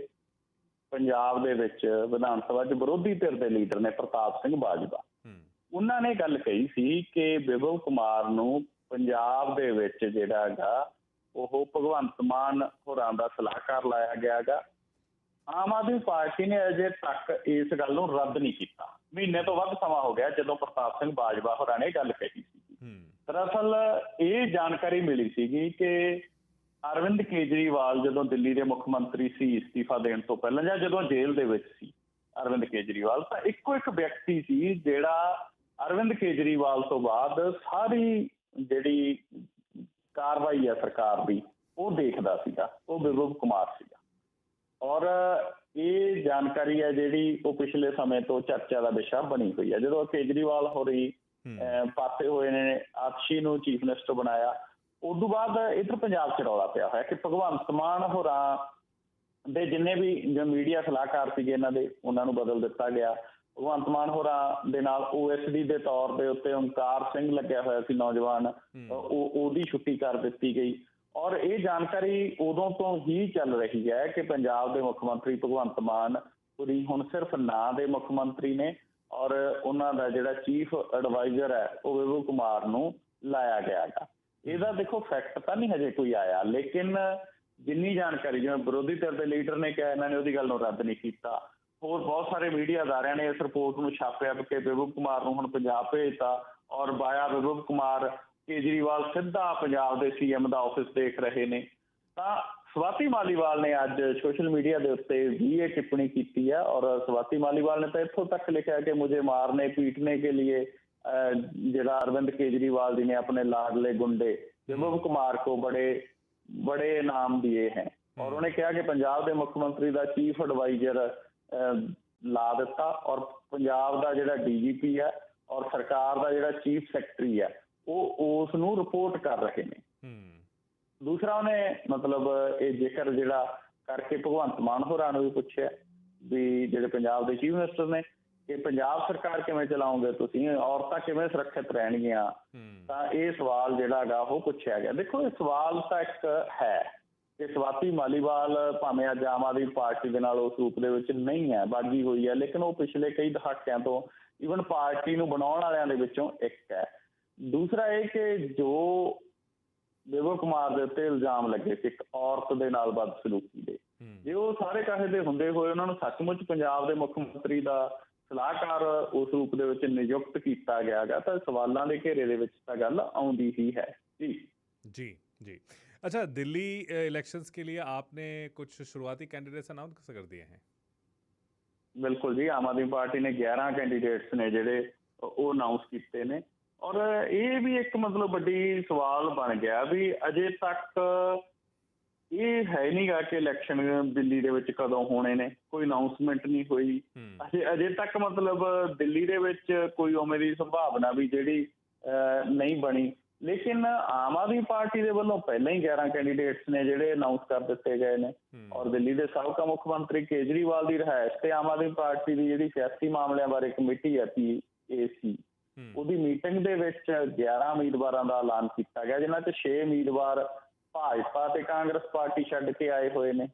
ਪੰਜਾਬ ਦੇ ਵਿੱਚ ਵਿਧਾਨ ਸਭਾ 'ਚ ਵਿਰੋਧੀ ਧਿਰ ਦੇ ਲੀਡਰ ਨੇ ਪ੍ਰਤਾਪ ਸਿੰਘ ਬਾਜਵਾ हम्म, ਉਹਨਾਂ ਨੇ ਗੱਲ ਕਹੀ ਸੀ ਕਿ ਵਿਭਵ ਕੁਮਾਰ ਨੂੰ ਪੰਜਾਬ ਦੇ ਵਿੱਚ ਜਿਹੜਾ ਹੈਗਾ ਉਹ ਭਗਵੰਤ ਮਾਨ ਹੋਰਾਂ ਦਾ ਸਲਾਹਕਾਰ ਲਾਇਆ ਗਿਆਗਾ ਆਮ ਆਦਮੀ ਪਾਰਟੀ ਨੇ ਅਜੇ ਤੱਕ ਇਸ ਗੱਲ ਨੂੰ ਰੱਦ ਨਹੀਂ ਕੀਤਾ। ਮਹੀਨੇ ਤੋਂ ਵੱਧ ਸਮਾਂ ਹੋ ਗਿਆ ਜਦੋਂ ਪ੍ਰਤਾਪ ਸਿੰਘ ਬਾਜਵਾ ਹੋਰਾਂ ਨੇ ਗੱਲ ਕਹੀ ਸੀ। ਦਰਅਸਲ ਇਹ ਜਾਣਕਾਰੀ ਮਿਲੀ ਸੀਗੀ ਕਿ ਅਰਵਿੰਦ ਕੇਜਰੀਵਾਲ ਜਦੋਂ ਦਿੱਲੀ ਦੇ ਮੁੱਖ ਮੰਤਰੀ ਸੀ ਇਸਤੀਫਾ ਦੇਣ ਤੋਂ ਪਹਿਲਾਂ ਜਾਂ ਜਦੋਂ ਜੇਲ੍ਹ ਦੇ ਵਿੱਚ ਸੀ ਅਰਵਿੰਦ ਕੇਜਰੀਵਾਲ ਤਾਂ ਇੱਕੋ ਇੱਕ ਵਿਅਕਤੀ ਸੀ ਜਿਹੜਾ ਅਰਵਿੰਦ ਕੇਜਰੀਵਾਲ ਤੋਂ ਬਾਅਦ ਸਾਰੀ ਜਿਹੜੀ ਕਾਰਵਾਈ ਹੈ ਸਰਕਾਰ ਦੀ ਉਹ ਦੇਖਦਾ ਸੀਗਾ ਉਹ ਬਿਰੂਪ ਕੁਮਾਰ ਸੀਗਾ। ਔਰ ਇਹ ਜਾਣਕਾਰੀ ਹੈ ਜਿਹੜੀ ਉਹ ਪਿਛਲੇ ਸਮੇਂ ਤੋਂ ਚਰਚਾ ਦਾ ਵਿਸ਼ਾ ਬਣੀ ਹੋਈ ਹੈ। ਜਦੋਂ ਕੇਜਰੀਵਾਲ ਹੋਰੀ ਪਾਸੇ ਹੋਏ ਨੇ ਆਪਸ਼ੀ ਨੂੰ ਚੀਫ ਮਿਨਿਸਟਰ ਬਣਾਇਆ ਉਸ ਤੋਂ ਬਾਅਦ ਇਧਰ ਪੰਜਾਬ 'ਚ ਰੌਲਾ ਪਿਆ ਹੋਇਆ ਕਿ ਭਗਵੰਤ ਮਾਨ ਹੋਰਾਂ ਦੇ ਜਿੰਨੇ ਵੀ ਜੋ ਮੀਡੀਆ ਸਲਾਹਕਾਰ ਸੀਗੇ ਇਹਨਾਂ ਦੇ ਉਹਨਾਂ ਨੂੰ ਬਦਲ ਦਿੱਤਾ ਗਿਆ। ਭਗਵੰਤ ਮਾਨ ਹੋਰਾਂ ਦੇ ਨਾਲ ਓਐਸਡੀ ਦੇ ਤੌਰ ਦੇ ਉੱਤੇ ਓਮਕਾਰ ਸਿੰਘ ਲੱਗਿਆ ਹੋਇਆ ਸੀ ਨੌਜਵਾਨ। ਉਹ ਉਹਦੀ ਛੁੱਟੀ ਕਰ ਦਿੱਤੀ ਗਈ। ਔਰ ਇਹ ਜਾਣਕਾਰੀ ਉਦੋਂ ਤੋਂ ਹੀ ਚੱਲ ਰਹੀ ਹੈ ਕਿ ਪੰਜਾਬ ਦੇ ਮੁੱਖ ਮੰਤਰੀ ਭਗਵੰਤ ਮਾਨ ਪੂਰੀ ਹੁਣ ਸਿਰਫ ਨਾਂ ਦੇ ਮੁੱਖ ਮੰਤਰੀ ਨੇ ਔਰ ਉਹਨਾਂ ਦਾ ਜਿਹੜਾ ਚੀਫ ਐਡਵਾਈਜ਼ਰ ਹੈ ਉਹ ਵਿਭੂ ਕੁਮਾਰ ਨੂੰ ਲਾਇਆ ਗਿਆ ਹੈ ਇਹਦਾ ਦੇਖੋ ਫੈਕਟ ਤਾਂ ਨਹੀਂ ਹਜੇ ਕੋਈ ਆਇਆ ਲੇਕਿਨ ਜਿੰਨੀ ਜਾਣਕਾਰੀ ਜਿਵੇਂ ਵਿਰੋਧੀ ਧਿਰ ਦੇ ਲੀਡਰ ਨੇ ਕਿਹਾ ਇਹਨਾਂ ਨੇ ਉਹਦੀ ਗੱਲ ਨੂੰ ਰੱਦ ਨਹੀਂ ਕੀਤਾ। ਹੋਰ ਬਹੁਤ ਸਾਰੇ ਮੀਡੀਆ ਅਦਾਰਿਆਂ ਨੇ ਇਸ ਰਿਪੋਰਟ ਨੂੰ ਛਾਪਿਆ ਕਿ ਬਿਬੂ ਕੁਮਾਰ ਨੂੰ ਹੁਣ ਪੰਜਾਬ ਭੇਜਤਾ ਔਰ ਬਾਇਆ ਬਿਬੂ ਕੁਮਾਰ ਕੇਜਰੀਵਾਲ ਸਿੱਧਾ ਪੰਜਾਬ ਦੇ ਸੀਐਮ ਦਾ ਆਫਿਸ ਦੇਖ ਰਹੇ ਨੇ। ਤਾਂ ਸਵਾਤੀ ਮਾਲੀਵਾਲ ਨੇ ਅੱਜ ਸੋਸ਼ਲ ਮੀਡੀਆ ਦੇ ਉੱਤੇ ਵੀ ਇਹ ਟਿੱਪਣੀ ਕੀਤੀ ਹੈ ਔਰ ਸਵਾਤੀ ਮਾਲੀਵਾਲ ਨੇ ਤਾਂ ਇੱਥੋਂ ਤੱਕ ਲਿਖਿਆ ਕਿ ਮੁਝੇ ਮਾਰਨੇ ਪੀਟਨੇ ਕੇ ਲਈ ਜਿਹੜਾ ਅਰਵਿੰਦ ਕੇਜਰੀਵਾਲ ਜੀ ਨੇ ਆਪਣੇ ਲਾਡਲੇ ਗੁੰਡੇ ਬਿਬੂ ਕੁਮਾਰ ਕੋ ਬੜੇ ਬੜੇ ਨਾਮ ਦਿਏ ਹੈ। ਔਰ ਉਹਨੇ ਕਿਹਾ ਕਿ ਪੰਜਾਬ ਦੇ ਮੁੱਖ ਮੰਤਰੀ ਦਾ ਚੀਫ ਐਡਵਾਈਜ਼ਰ ਲਾ ਦਿੱਤਾ ਔਰ ਪੰਜਾਬ ਦਾ ਜਿਹੜਾ ਡੀਜੀਪੀ ਹੈ ਔਰ ਸਰਕਾਰ ਦਾ ਜਿਹੜਾ ਚੀਫ ਸੈਕਟਰੀ ਹੈ ਉਹ ਉਸ ਨੂੰ ਰਿਪੋਰਟ ਕਰ ਰਹੇ ਨੇ। ਦੂਸਰਾ ਉਹਨੇ ਮਤਲਬ ਇਹ ਜੇਕਰ ਜਿਹੜਾ ਕਰਕੇ ਭਗਵੰਤ ਮਾਨ ਹੋਰਾਂ ਨੂੰ ਵੀ ਪੁੱਛਿਆ ਵੀ ਜਿਹੜੇ ਪੰਜਾਬ ਦੇ ਚੀਫ ਮਿਨਿਸਟਰ ਨੇ ਕਿ ਪੰਜਾਬ ਸਰਕਾਰ ਕਿਵੇਂ ਚਲਾਉਂਗੇ ਤੁਸੀਂ? ਔਰਤਾਂ ਕਿਵੇਂ ਸੁਰੱਖਿਅਤ ਰਹਿਣਗੀਆਂ? ਤਾਂ ਇਹ ਸਵਾਲ ਜਿਹੜਾ ਹੈਗਾ ਉਹ ਪੁੱਛਿਆ ਗਿਆ। ਦੇਖੋ ਇਹ ਸਵਾਲ ਤਾਂ ਇੱਕ ਹੈ। ਕਿ ਸਵਾਤੀ ਮਾਲੀਵਾਲ ਭਾਵੇਂ ਅੱਜ ਆਮ ਆਦਮੀ ਪਾਰਟੀ ਦੇ ਨਾਲ ਉਸ ਰੂਪ ਦੇ ਵਿੱਚ ਨਹੀਂ ਹੈ ਬਾਗੀ ਹੋਈ ਹੈ ਲੇਕਿਨ ਉਹ ਪਿਛਲੇ ਕਈ ਦਹਾਕਿਆਂ ਤੋਂ ਈਵਨ ਪਾਰਟੀ ਨੂੰ ਬਣਾਉਣ ਵਾਲਿਆਂ ਦੇ ਵਿੱਚੋਂ ਇੱਕ ਹੈ। ਦੂਸਰਾ ਇਹ ਕਿ ਜੋ ਦੇਵੋ ਕੁਮਾਰ ਦੇ ਉੱਤੇ ਇਲਜ਼ਾਮ ਲੱਗੇ ਸੀ ਇੱਕ ਔਰਤ ਦੇ ਨਾਲ ਬਦਸਲੂਕੀ ਦੇ ਜੇ ਉਹ ਸਾਰੇ ਕਾਹੇ ਦੇ ਹੁੰਦੇ ਹੋਏ ਉਹਨਾਂ ਨੂੰ ਸੱਚਮੁੱਚ ਪੰਜਾਬ ਦੇ ਮੁੱਖ ਮੰਤਰੀ ਦਾ ਸਲਾਹਕਾਰ ਉਸ ਰੂਪ ਦੇ ਵਿੱਚ ਨਿਯੁਕਤ ਕੀਤਾ ਗਿਆਗਾ ਤਾਂ ਸਵਾਲਾਂ ਦੇ ਘੇਰੇ ਦੇ ਵਿੱਚ ਤਾਂ ਗੱਲ ਆਉਂਦੀ ਹੀ ਹੈ। ਜੀ ਜੀ। अच्छा दिल्ली इलेक्शंस के लिए आपने कुछ शुरुआती कैंडिडेट्स अनाउंस कर दिए हैं ਬਿਲਕੁਲ ਜੀ ਆਮ ਆਦਮੀ ਪਾਰਟੀ ਨੇ 11 ਕੈਂਡੀਡੇਟਸ ਨੇ ਜਿਹੜੇ ਉਹ ਅਨਾਉਂਸ ਕੀਤੇ ਨੇ ਔਰ ਇਹ ਵੀ ਇੱਕ ਮਤਲਬ ਵੱਡੀ ਸਵਾਲ ਬਣ ਗਿਆ ਵੀ ਅਜੇ ਤੱਕ ਇਹ ਹੈ ਨਹੀਂਗਾ ਕਿ ਇਲੈਕਸ਼ਨ ਦਿੱਲੀ ਦੇ ਵਿੱਚ ਕਦੋਂ ਹੋਣੇ ਨੇ ਕੋਈ ਅਨਾਉਂਸਮੈਂਟ ਨਹੀਂ ਹੋਈ हम्म, ਅਜੇ ਅਜੇ ਤੱਕ ਮਤਲਬ ਦਿੱਲੀ ਦੇ ਵਿੱਚ ਕੋਈ ਉਵੇਂ ਦੀ ਸੰਭਾਵਨਾ ਵੀ ਜਿਹੜੀ ਅਹ, ਨਹੀਂ ਬਣੀ ਲੇਕਿਨ ਆਮ ਆਦਮੀ ਪਾਰਟੀ ਦੇ ਵੱਲੋਂ ਪਹਿਲਾਂ ਹੀ 11 ਕੈਂਡੀਡੇਟਸ ਨੇ ਜਿਹੜੇ ਅਨਾਉਂਸ ਕਰ ਦਿੱਤੇ ਗਏ ਨੇ। ਔਰ ਦਿੱਲੀ ਦੇ ਸਾਬਕਾ ਮੁੱਖ ਮੰਤਰੀ ਕੇਜਰੀਵਾਲ ਦੀ ਰਿਹਾਇਸ਼ ਤੇ ਆਮ ਆਦਮੀ ਪਾਰਟੀ ਦੀ ਜਿਹੜੀ ਸਿਆਸੀ ਮਾਮਲਿਆਂ ਬਾਰੇ ਕਮੇਟੀ ਹੈ। ਪੀਏਸੀ ਉਹਦੀ ਮੀਟਿੰਗ ਦੇ ਵਿੱਚ 11 ਉਮੀਦਵਾਰਾਂ ਦਾ ਐਲਾਨ ਕੀਤਾ ਗਿਆ ਜਿਨ੍ਹਾਂ 'ਚ 6 ਉਮੀਦਵਾਰ ਭਾਜਪਾ ਤੇ ਕਾਂਗਰਸ ਪਾਰਟੀ ਛੱਡ ਕੇ ਆਏ ਹੋਏ ਨੇ।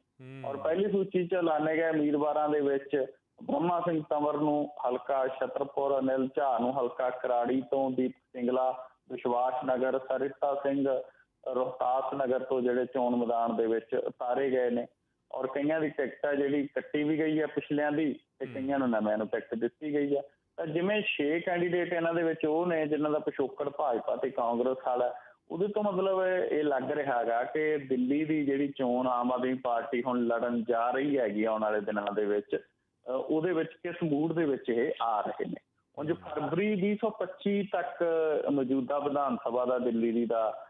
ਔਰ ਪਹਿਲੀ ਸੂਚੀ 'ਚ ਐਲਾਨੇ ਗਏ ਉਮੀਦਵਾਰਾਂ ਦੇ ਵਿੱਚ ਬ੍ਰਹਮਾ ਸਿੰਘ ਤੰਵਰ ਨੂੰ ਹਲਕਾ ਛਤਰਪੁਰ ਅਨਿਲ ਝਾ ਨੂੰ ਹਲਕਾ ਕਰਾੜੀ ਤੋਂ ਦੀਪਕ ਸਿੰਗਲਾ ਵਿਸ਼ਵਾਸ ਨਗਰ ਸਰਿਤਾ ਸਿੰਘ ਰੋਹਤਾਸ ਨਗਰ ਤੋਂ ਜਿਹੜੇ ਚੋਣ ਮੈਦਾਨ ਦੇ ਵਿੱਚ ਉਤਾਰੇ ਗਏ ਨੇ। ਔਰ ਕਈਆਂ ਦੀ ਟਿਕਟ ਹੈ ਜਿਹੜੀ ਕੱਟੀ ਵੀ ਗਈ ਹੈ ਪਿਛਲਿਆਂ ਦੀ ਤੇ। ਕਈਆਂ ਨੂੰ ਨਵਿਆਂ ਨੂੰ ਟਿਕਟ ਦਿੱਤੀ ਗਈ ਹੈ ਤਾਂ ਜਿਵੇਂ 6 ਕੈਂਡੀਡੇਟ ਇਹਨਾਂ ਦੇ ਵਿੱਚ ਉਹ ਨੇ ਜਿਨ੍ਹਾਂ ਦਾ ਪਿਛੋਕੜ ਭਾਜਪਾ ਤੇ ਕਾਂਗਰਸ ਵਾਲਾ ਹੈ, ਉਹਦੇ ਤੋਂ ਮਤਲਬ ਇਹ ਲੱਗ ਰਿਹਾ ਹੈਗਾ ਕਿ ਦਿੱਲੀ ਦੀ ਜਿਹੜੀ ਚੋਣ ਆਮ ਆਦਮੀ ਪਾਰਟੀ ਹੁਣ ਲੜਨ ਜਾ ਰਹੀ ਹੈਗੀ ਆਉਣ ਵਾਲੇ ਦਿਨਾਂ ਦੇ ਵਿੱਚ ਉਹਦੇ ਵਿੱਚ ਕਿਸ ਮੂਡ ਦੇ ਵਿੱਚ ਇਹ ਆ ਰਹੇ ਨੇ। ਉਂਝ ਫਰਵਰੀ 2025 ਤੱਕ ਮੌਜੂਦਾ ਵਿਧਾਨ ਸਭਾ ਦਾ ਦਿੱਲੀ ਦੀ ਦਾ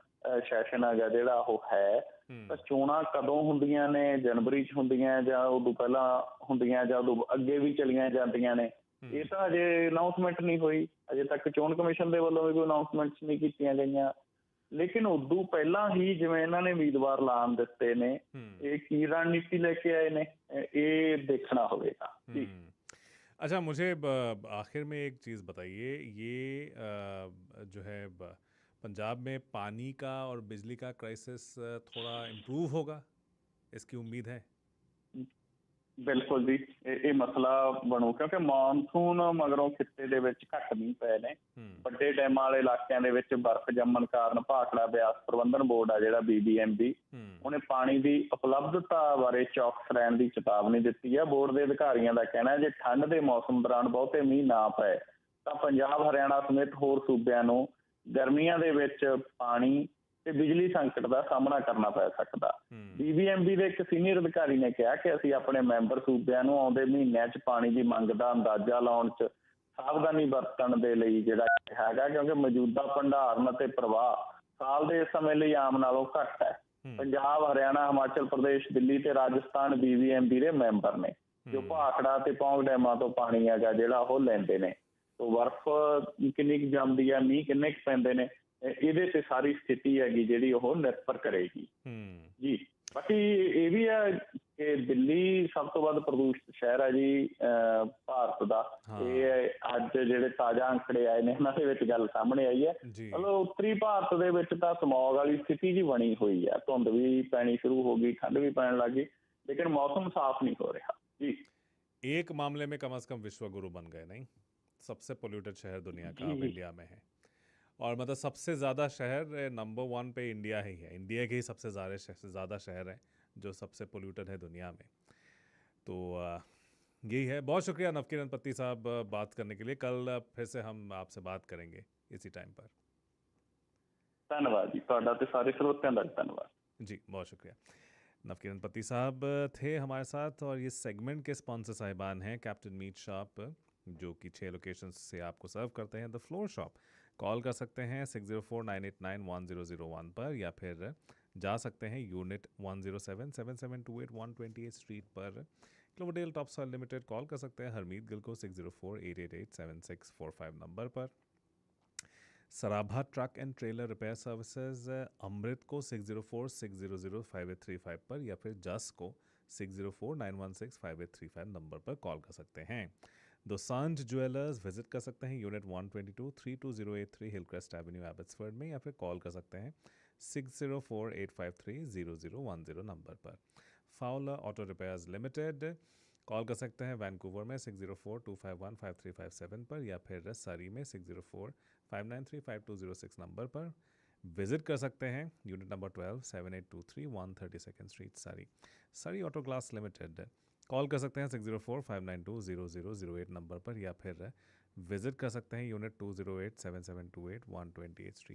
ਸੈਸ਼ਨ ਹੈਗਾ ਜਿਹੜਾ ਉਹ ਹੈ। ਤਾਂ ਚੋਣਾਂ ਕਦੋਂ ਹੁੰਦੀਆਂ ਨੇ? ਜਨਵਰੀ 'ਚ ਹੁੰਦੀਆਂ ਜਾਂ ਉਦੋਂ ਪਹਿਲਾਂ ਹੁੰਦੀਆਂ ਜਾਂ ਉਦੋਂ ਅੱਗੇ ਵੀ ਚਲੀਆਂ ਜਾਂਦੀਆਂ ਨੇ? ਇਹ ਤਾਂ ਅਜੇ ਅਨਾਉਂਸਮੈਂਟ ਨਹੀਂ ਹੋਈ। ਅਜੇ ਤੱਕ ਚੋਣ ਕਮਿਸ਼ਨ ਦੇ ਵੱਲੋਂ ਵੀ ਕੋਈ ਅਨਾਉਂਸਮੈਂਟਸ ਨਹੀਂ ਕੀਤੀਆਂ ਗਈਆਂ। ਲੇਕਿਨ ਉਦੋਂ ਪਹਿਲਾਂ ਹੀ ਜਿਵੇਂ ਇਹਨਾਂ ਨੇ ਉਮੀਦਵਾਰ ਲਾਣ ਦਿੱਤੇ ਨੇ ਇਹ ਕੀ ਰਣਨੀਤੀ ਲੈ ਕੇ ਆਏ ਨੇ? ਇਹ ਦੇਖਣਾ ਹੋਵੇਗਾ। ਠੀਕ। अच्छा मुझे आखिर में एक चीज़ बताइए, ये जो है पंजाब में पानी का और बिजली का क्राइसिस थोड़ा इम्प्रूव होगा? इसकी उम्मीद है? ਬਿਲਕੁਲ ਜੀ ਇਹ ਮਸਲਾ ਬਣੂ ਕਿਉਂਕਿ ਮੌਨਸੂਨ ਮਗਰੋਂ ਖਿੱਤੇ ਦੇ ਵਿੱਚ ਘੱਟ ਮੀਂਹ ਪਏ ਨੇ। ਵੱਡੇ ਡੈਮਾਂ ਵਾਲੇ ਇਲਾਕਿਆਂ ਦੇ ਵਿੱਚ ਬਰਫ਼ ਜੰਮਣ ਕਾਰਨ ਭਾਖੜਾ ਬਿਆਸ ਪ੍ਰਬੰਧਨ ਬੋਰਡ ਆ ਜਿਹੜਾ ਬੀਬੀਐਮਬੀ ਉਹਨੇ ਪਾਣੀ ਦੀ ਉਪਲਬਧਤਾ ਬਾਰੇ ਚੌਕਸ ਰਹਿਣ ਦੀ ਚੇਤਾਵਨੀ ਦਿੱਤੀ ਆ। ਬੋਰਡ ਦੇ ਅਧਿਕਾਰੀਆਂ ਦਾ ਕਹਿਣਾ ਜੇ ਠੰਡ ਦੇ ਮੌਸਮ ਦੌਰਾਨ ਬਹੁਤੇ ਮੀਂਹ ਨਾ ਪਏ ਤਾਂ ਪੰਜਾਬ ਹਰਿਆਣਾ ਸਮੇਤ ਹੋਰ ਸੂਬਿਆਂ ਨੂੰ ਗਰਮੀਆਂ ਦੇ ਵਿੱਚ ਪਾਣੀ ਤੇ ਬਿਜਲੀ ਸੰਕਟ ਦਾ ਸਾਹਮਣਾ ਕਰਨਾ ਪੈ ਸਕਦਾ। ਬੀਬੀਐਮਬੀ ਦੇ ਇੱਕ ਸੀਨੀਅਰ ਅਧਿਕਾਰੀ ਨੇ ਕਿਹਾ ਕਿ ਅਸੀਂ ਆਪਣੇ ਮੈਂਬਰ ਸੂਬਿਆਂ ਨੂੰ ਆਉਂਦੇ ਮਹੀਨਿਆਂ 'ਚ ਪਾਣੀ ਦੀ ਮੰਗ ਦਾ ਅੰਦਾਜ਼ਾ ਲਾਉਣ 'ਚ ਸਾਵਧਾਨੀ ਵਰਤਣ ਦੇ ਲਈ ਜਿਹੜਾ ਹੈਗਾ ਕਿਉਂਕਿ ਮੌਜੂਦਾ ਭੰਡਾਰਨ ਅਤੇ ਪ੍ਰਵਾਹ ਸਾਲ ਦੇ ਸਮੇਂ ਲਈ ਆਮ ਨਾਲੋਂ ਘੱਟ ਹੈ। ਪੰਜਾਬ ਹਰਿਆਣਾ ਹਿਮਾਚਲ ਪ੍ਰਦੇਸ਼ ਦਿੱਲੀ ਤੇ ਰਾਜਸਥਾਨ ਬੀਬੀਐਮਬੀ ਦੇ ਮੈਂਬਰ ਨੇ ਜੋ ਭਾਖੜਾ ਤੇ ਪੌਂਗ ਡੈਮਾਂ ਤੋਂ ਪਾਣੀ ਹੈਗਾ ਜਿਹੜਾ ਉਹ ਲੈਂਦੇ ਨੇ। ਤੋਂ ਬਰਫ਼ ਕਿੰਨੀ ਜੰਮਦੀ ਆ ਮੀਂਹ ਕਿੰਨੇ ਪੈਂਦੇ ਨੇ ਇਹਦੇ ਤੇ ਸਾਰੀ ਸਥਿਤੀ ਹੈਗੀ ਜਿਹੜੀ ਉਹ ਨਿਰਭਰ ਕਰੇਗੀ हम्म ਜੀ ਬਾਕੀ ਇਹ ਵੀ ਹੈ ਕਿ ਦਿੱਲੀ ਸਭ ਤੋਂ ਵੱਧ ਪ੍ਰਦੂਸ਼ਿਤ ਸ਼ਹਿਰ ਹੈ ਜੀ ਅਹ ਭਾਰਤ ਦਾ ਹਾਂ। ਇਹ ਅੱਜ ਜਿਹੜੇ ਤਾਜ਼ਾ ਅੰਕੜੇ ਆਏ ਨੇ ਉਹਨਾਂ ਦੇ ਵਿੱਚ ਗੱਲ ਸਾਹਮਣੇ ਆਈ ਹੈ जी ਮਤਲਬ ਉੱਤਰੀ ਭਾਰਤ ਦੇ ਵਿੱਚ ਤਾਂ ਸਮੌਗ ਵਾਲੀ ਸਥਿਤੀ ਜੀ ਬਣੀ ਹੋਈ ਹੈ ਧੁੰਦ ਵੀ ਪੈਣੀ ਸ਼ੁਰੂ ਹੋ ਗਈ ਠੰਡ ਵੀ ਪੈਣ ਲੱਗੀ ਲੇਕਿਨ ਮੌਸਮ ਸਾਫ਼ ਨਹੀਂ ਹੋ ਰਿਹਾ ਜੀ एक मामले में कम से कम विश्व गुरु बन गए नहीं सबसे पोल्यूटेड शहर दुनिया का अब जी। इंडिया में है और मतलब सबसे ज़्यादा शहर नंबर वन पे इंडिया ही है। इंडिया के ही सबसे ज़्यादा ज़्यादा शहर हैं जो सबसे पोल्यूटेड है दुनिया में। तो यही है। बहुत शुक्रिया नवकिरण पत्ती साहब बात करने के लिए। कल फिर से हम आपसे बात करेंगे इसी टाइम पर। धन्यवाद जी। धन्यवाद जी बहुत शुक्रिया। नवकिरण पति साहब थे हमारे साथ और ये सेगमेंट के स्पॉन्सर साहिबान हैं कैप्टन मीट शॉप जो कि छः लोकेशन से आपको सर्व करते हैं द फ्लोर शॉप कॉल कर सकते हैं six zero four nine eight nine one zero zero one पर या फिर जा सकते हैं unit one zero seven seven seven two eight one twenty eight street पर। Cloverdale top soil limited call कर सकते हैं हरमीत गिल को six zero four eight eight eight seven six four five number पर। Sarabha truck and trailer repair services Amrit को six zero four six zero zero five eight three five पर या फिर जस को six zero four nine one six five eight three five number पर call कर सकते हैं। दोसांझ ज्वेलर्स विज़िट कर सकते हैं unit one twenty two three two zero eight three Hillcrest avenue Abbotsford में, या फिर कॉल कर सकते हैं six zero four eight five three zero zero one zero number पर। Fowler auto repairs limited call कर सकते हैं वैंकूवर में six zero four two five one five three five seven पर, या फिर सरी में six zero four five nine three five two zero six number पर। विज़िट कर सकते हैं unit number twelve seven eight two three one thirty second street Surrey Surrey auto glass limited call कर सकते हैं six zero four five nine two zero zero zero eight number पर या फिर विजिट कर सकते हैं unit two zero eight seven seven two eight one twenty eight street